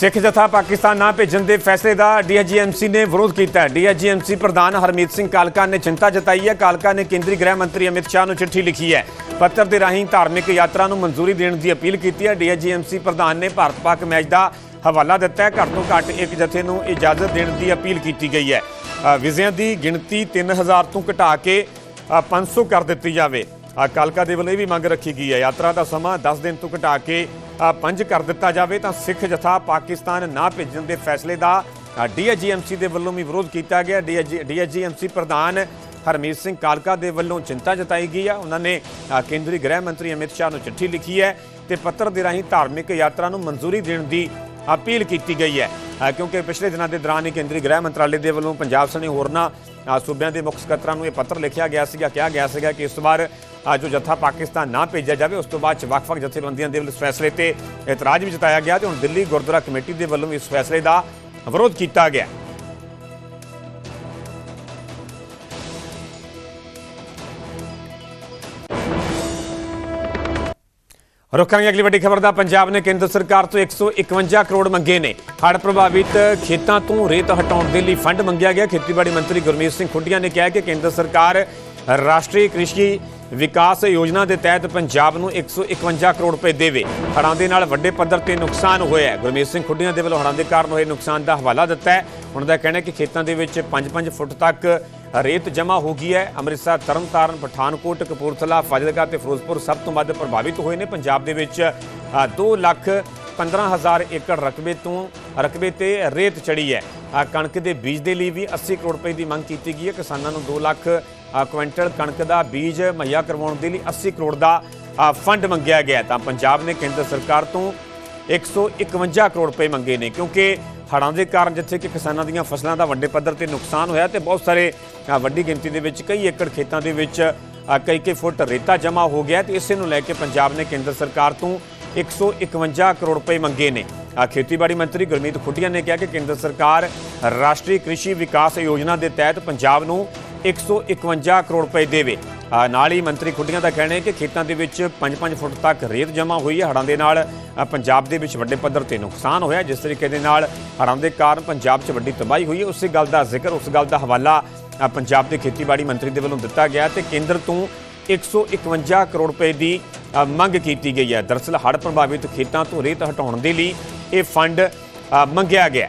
ਸਿੱਖ ਜਥਾ ਪਾਕਿਸਤਾਨ ਨਾ ਭੇਜਣ ਦੇ ਫੈਸਲੇ ਦਾ ਡੀਆਈਜੀਐਮਸੀ ਨੇ ਵਿਰੋਧ ਕੀਤਾ ਹੈ। ਡੀਆਈਜੀਐਮਸੀ ਪ੍ਰਧਾਨ ਹਰਮੀਤ ਸਿੰਘ ਕਾਲਕਾ ਨੇ ਚਿੰਤਾ ਜਤਾਈ ਹੈ। ਕਾਲਕਾ ਨੇ ਕੇਂਦਰੀ ਗ੍ਰਹਿ ਮੰਤਰੀ ਅਮਿਤ ਸ਼ਾਹ ਨੂੰ ਚਿੱਠੀ ਲਿਖੀ ਹੈ। ਪੱਤਰ ਦੇ ਰਾਹੀਂ ਧਾਰਮਿਕ ਯਾਤਰਾ ਨੂੰ ਮਨਜ਼ੂਰੀ ਦੇਣ ਦੀ ਅਪੀਲ ਕੀਤੀ ਹੈ। ਡੀਆਈਜੀਐਮਸੀ ਪ੍ਰਧਾਨ ਨੇ ਭਾਰਤ ਪਾਕ ਮੈਚ ਦਾ ਹਵਾਲਾ ਦਿੱਤਾ ਹੈ। ਘੱਟ ਤੋਂ ਘੱਟ ਇੱਕ ਜਥੇ ਨੂੰ ਇਜਾਜ਼ਤ ਦੇਣ ਦੀ ਅਪੀਲ ਕੀਤੀ ਗਈ ਹੈ। ਅ, ਵੀਜ਼ਿਆਂ ਦੀ ਗਿਣਤੀ 3000 ਤੋਂ ਘਟਾ ਕੇ ਅ, 500 ਕਰ ਦਿੱਤੀ ਜਾਵੇ। ਕਾਲਕਾ ਦੇ ਵੱਲੋਂ ਇਹ ਵੀ ਮੰਗ ਰੱਖੀ ਗਈ ਹੈ। ਯਾਤਰਾ ਦਾ ਸਮਾਂ 10 ਦਿਨ ਤੋਂ ਘਟਾ ਕੇ 5 ਕਰ ਦਿੱਤਾ ਜਾਵੇ ਤਾਂ ਸਿੱਖ ਜਥਾ ਪਾਕਿਸਤਾਨ ਨਾ ਭੇਜਣ ਦੇ ਫੈਸਲੇ ਦਾ ਡੀਆਈਜੀਐਮਸੀ ਦੇ ਵੱਲੋਂ ਵੀ ਵਿਰੋਧ ਕੀਤਾ ਗਿਆ। ਡੀਆਈਜੀਐਮਸੀ ਪ੍ਰਧਾਨ ਹਰਮੀਤ ਸਿੰਘ ਕਾਲਕਾ ਦੇ ਵੱਲੋਂ ਚਿੰਤਾ ਜਤਾਈ ਗਈ ਆ ਉਹਨਾਂ ਨੇ ਕੇਂਦਰੀ ਗ੍ਰਹਿ ਮੰਤਰੀ ਅਮਿਤ ਸ਼ਾਹ ਨੂੰ ਚਿੱਠੀ ਲਿਖੀ ਹੈ ਤੇ ਪੱਤਰ ਦੇ ਰਾਹੀਂ ਧਾਰਮਿਕ ਯਾਤਰਾ ਨੂੰ ਮਨਜ਼ੂਰੀ ਦੇਣ ਦੀ ਅਪੀਲ ਕੀਤੀ ਗਈ ਹੈ। ਕਿਉਂਕਿ ਪਿਛਲੇ ਦਿਨਾਂ ਦੇ ਦੌਰਾਨ ਹੀ ਕੇਂਦਰੀ ਗ੍ਰਹਿ ਮੰਤਰਾਲੇ ਦੇ ਵੱਲੋਂ ਪੰਜਾਬ ਸਣੇ ਹੋਰਨਾਂ ਸੂਬਿਆਂ ਦੇ ਮੁੱਖ ਸਕੱਤਰਾਂ ਨੂੰ ਇਹ ਪੱਤਰ ਲਿਖਿਆ ਗਿਆ ਸੀਗਾ, ਕਿਹਾ ਗਿਆ ਸੀਗਾ ਕਿ ਇਸ ਵਾਰ ਜੋ ਜਥਾ ਪਾਕਿਸਤਾਨ ਨਾ ਭੇਜਿਆ ਜਾਵੇ, ਉਸ ਤੋਂ ਬਾਅਦ ਚ ਵੱਖ-ਵੱਖ ਜਥੇਬੰਦੀਆਂ ਦੇ ਵੱਲੋਂ ਇਸ ਫੈਸਲੇ ਤੇ ਇਤਰਾਜ਼ ਵੀ ਜਤਾਇਆ ਗਿਆ ਤੇ ਹੁਣ ਦਿੱਲੀ ਗੁਰਦੁਆਰਾ ਕਮੇਟੀ ਦੇ ਵੱਲੋਂ ਵੀ ਇਸ ਫੈਸਲੇ ਦਾ ਵਿਰੋਧ ਕੀਤਾ ਗਿਆ। ਰੁਕਾਂਗੇ ਅਗਲੀ ਵੱਡੀ ਖਬਰ ਦਾ। ਪੰਜਾਬ ਨੇ ਕੇਂਦਰ ਸਰਕਾਰ ਤੋਂ 151 ਕਰੋੜ ਮੰਗੇ ਨੇ। ਹੜ੍ਹ ਪ੍ਰਭਾਵਿਤ ਖੇਤਾਂ ਤੋਂ ਰੇਤ ਹਟਾਉਣ ਦੇ ਲਈ ਫੰਡ ਮੰਗਿਆ ਗਿਆ। ਖੇਤੀਬਾੜੀ ਮੰਤਰੀ ਗੁਰਮੀਤ ਸਿੰਘ ਖੁੱਡੀਆਂ ਨੇ ਕਿਹਾ ਕਿ ਕੇਂਦਰ ਸਰਕਾਰ ਰਾਸ਼ਟਰੀ ਕ੍ਰਿਸ਼ੀ ਵਿਕਾਸ ਯੋਜਨਾ ਦੇ ਤਹਿਤ ਪੰਜਾਬ ਨੂੰ 151 ਕਰੋੜ ਰੁਪਏ ਦੇਵੇ। ਹੜ੍ਹਾਂ ਦੇ ਨਾਲ ਵੱਡੇ ਪੱਧਰ ਤੇ ਨੁਕਸਾਨ ਹੋਇਆ ਹੈ। ਗੁਰਮੀਤ ਸਿੰਘ ਖੁੱਡੀਆਂ ਦੇ ਵੱਲੋਂ ਹੜ੍ਹਾਂ ਦੇ ਕਾਰਨ ਹੋਏ ਨੁਕਸਾਨ ਦਾ ਹਵਾਲਾ ਦਿੱਤਾ ਹੈ। ਉਹਨਾਂ ਦਾ ਕਹਿਣਾ ਹੈ ਕਿ ਖੇਤਾਂ ਦੇ ਵਿੱਚ 5-5 ਫੁੱਟ ਤੱਕ ਰੇਤ ਜਮ੍ਹਾਂ ਹੋ ਗਈ ਹੈ। ਅੰਮ੍ਰਿਤਸਰ, ਤਰਨਤਾਰਨ, ਪਠਾਨਕੋਟ, ਕਪੂਰਥਲਾ, ਫਾਜ਼ਿਲਕਾ ਤੇ ਫਿਰੋਜ਼ਪੁਰ ਸਭ ਤੋਂ ਵੱਧ ਪ੍ਰਭਾਵਿਤ ਹੋਏ ਨੇ। ਪੰਜਾਬ ਦੇ ਵਿੱਚ 2 ਲੱਖ 15000 ਏਕੜ ਰਕਬੇ ਤੋਂ, ਰਕਬੇ ਤੇ ਰੇਤ ਚੜੀ ਹੈ। ਕਣਕ ਦੇ ਬੀਜ ਦੇ ਲਈ ਵੀ 80 ਕਰੋੜ ਰੁਪਏ ਦੀ ਮੰਗ ਕੀਤੀ ਗਈ ਹੈ। ਕਿਸਾਨਾਂ ਨੂੰ 2 ਲੱਖ ਕੁਇੰਟਲ ਕਣਕ ਦਾ ਬੀਜ ਮੁਹੱਈਆ ਕਰਵਾਉਣ ਦੇ ਲਈ 80 ਕਰੋੜ ਦਾ ਫੰਡ ਮੰਗਿਆ ਗਿਆ ਤਾਂ ਪੰਜਾਬ ਨੇ ਕੇਂਦਰ ਸਰਕਾਰ ਤੋਂ 151 ਕਰੋੜ ਰੁਪਏ ਮੰਗੇ ਨੇ, ਕਿਉਂਕਿ ਹੜ੍ਹਾਂ ਦੇ ਕਾਰਨ ਜਿੱਥੇ ਕਿ ਕਿਸਾਨਾਂ ਦੀਆਂ ਫਸਲਾਂ ਦਾ ਵੱਡੇ ਪੱਧਰ ਤੇ ਨੁਕਸਾਨ ਹੋਇਆ ਤੇ ਬਹੁਤ ਸਾਰੇ ਵੱਡੀ ਗਿਣਤੀ ਦੇ ਵਿੱਚ ਕਈ ਏਕੜ ਖੇਤਾਂ ਦੇ ਵਿੱਚ ਕਈ ਕਈ ਫੁੱਟ ਰੇਤਾ ਜਮ੍ਹਾਂ ਹੋ ਗਿਆ ਤੇ ਇਸੇ ਨੂੰ ਲੈ ਕੇ ਪੰਜਾਬ ਨੇ ਕੇਂਦਰ ਸਰਕਾਰ ਤੋਂ 151 ਕਰੋੜ ਰੁਪਏ ਮੰਗੇ ਨੇ। ਖੇਤੀਬਾੜੀ ਮੰਤਰੀ ਗੁਰਮੀਤ ਖੁੱਡੀਆਂ ਨੇ ਕਿਹਾ ਕਿ ਕੇਂਦਰ ਸਰਕਾਰ ਰਾਸ਼ਟਰੀ ਕ੍ਰਿਸ਼ੀ ਵਿਕਾਸ ਯੋਜਨਾ ਦੇ ਤਹਿਤ ਪੰਜਾਬ ਨੂੰ 151 ਕਰੋੜ ਰੁਪਏ ਦੇਵੇ। ਨਾਲ ਹੀ ਮੰਤਰੀ ਖੁੱਡੀਆਂ ਦਾ ਕਹਿਣਾ ਹੈ ਕਿ ਖੇਤਾਂ ਦੇ ਵਿੱਚ 5-5 ਫੁੱਟ ਤੱਕ ਰੇਤ ਜਮ੍ਹਾਂ ਹੋਈ ਹੈ। ਹੜ੍ਹਾਂ ਦੇ ਨਾਲ ਪੰਜਾਬ ਦੇ ਵਿੱਚ ਵੱਡੇ ਪੱਧਰ ਤੇ ਨੁਕਸਾਨ ਹੋਇਆ ਜਿਸ ਤਰੀਕੇ ਦੇ ਨਾਲ ਹੜ੍ਹਾਂ ਦੇ ਕਾਰਨ ਪੰਜਾਬ 'ਚ ਵੱਡੀ ਤਬਾਹੀ ਹੋਈ ਹੈ। ਉਸੇ ਗੱਲ ਦਾ ਜ਼ਿਕਰ, ਉਸ ਗੱਲ ਦਾ ਹਵਾਲਾ ਪੰਜਾਬ ਦੇ ਖੇਤੀਬਾੜੀ ਮੰਤਰੀ ਦੇ ਵੱਲੋਂ ਦਿੱਤਾ ਗਿਆ ਤੇ ਕੇਂਦਰ ਤੋਂ 151 ਕਰੋੜ ਰੁਪਏ ਦੀ ਮੰਗ ਕੀਤੀ ਗਈ ਹੈ। ਦਰਅਸਲ ਹੜ੍ਹ ਪ੍ਰਭਾਵਿਤ ਖੇਤਾਂ ਤੋਂ ਰੇਤ ਹਟਾਉਣ ਦੇ ਲਈ ਇਹ ਫੰਡ ਮੰਗਿਆ ਗਿਆ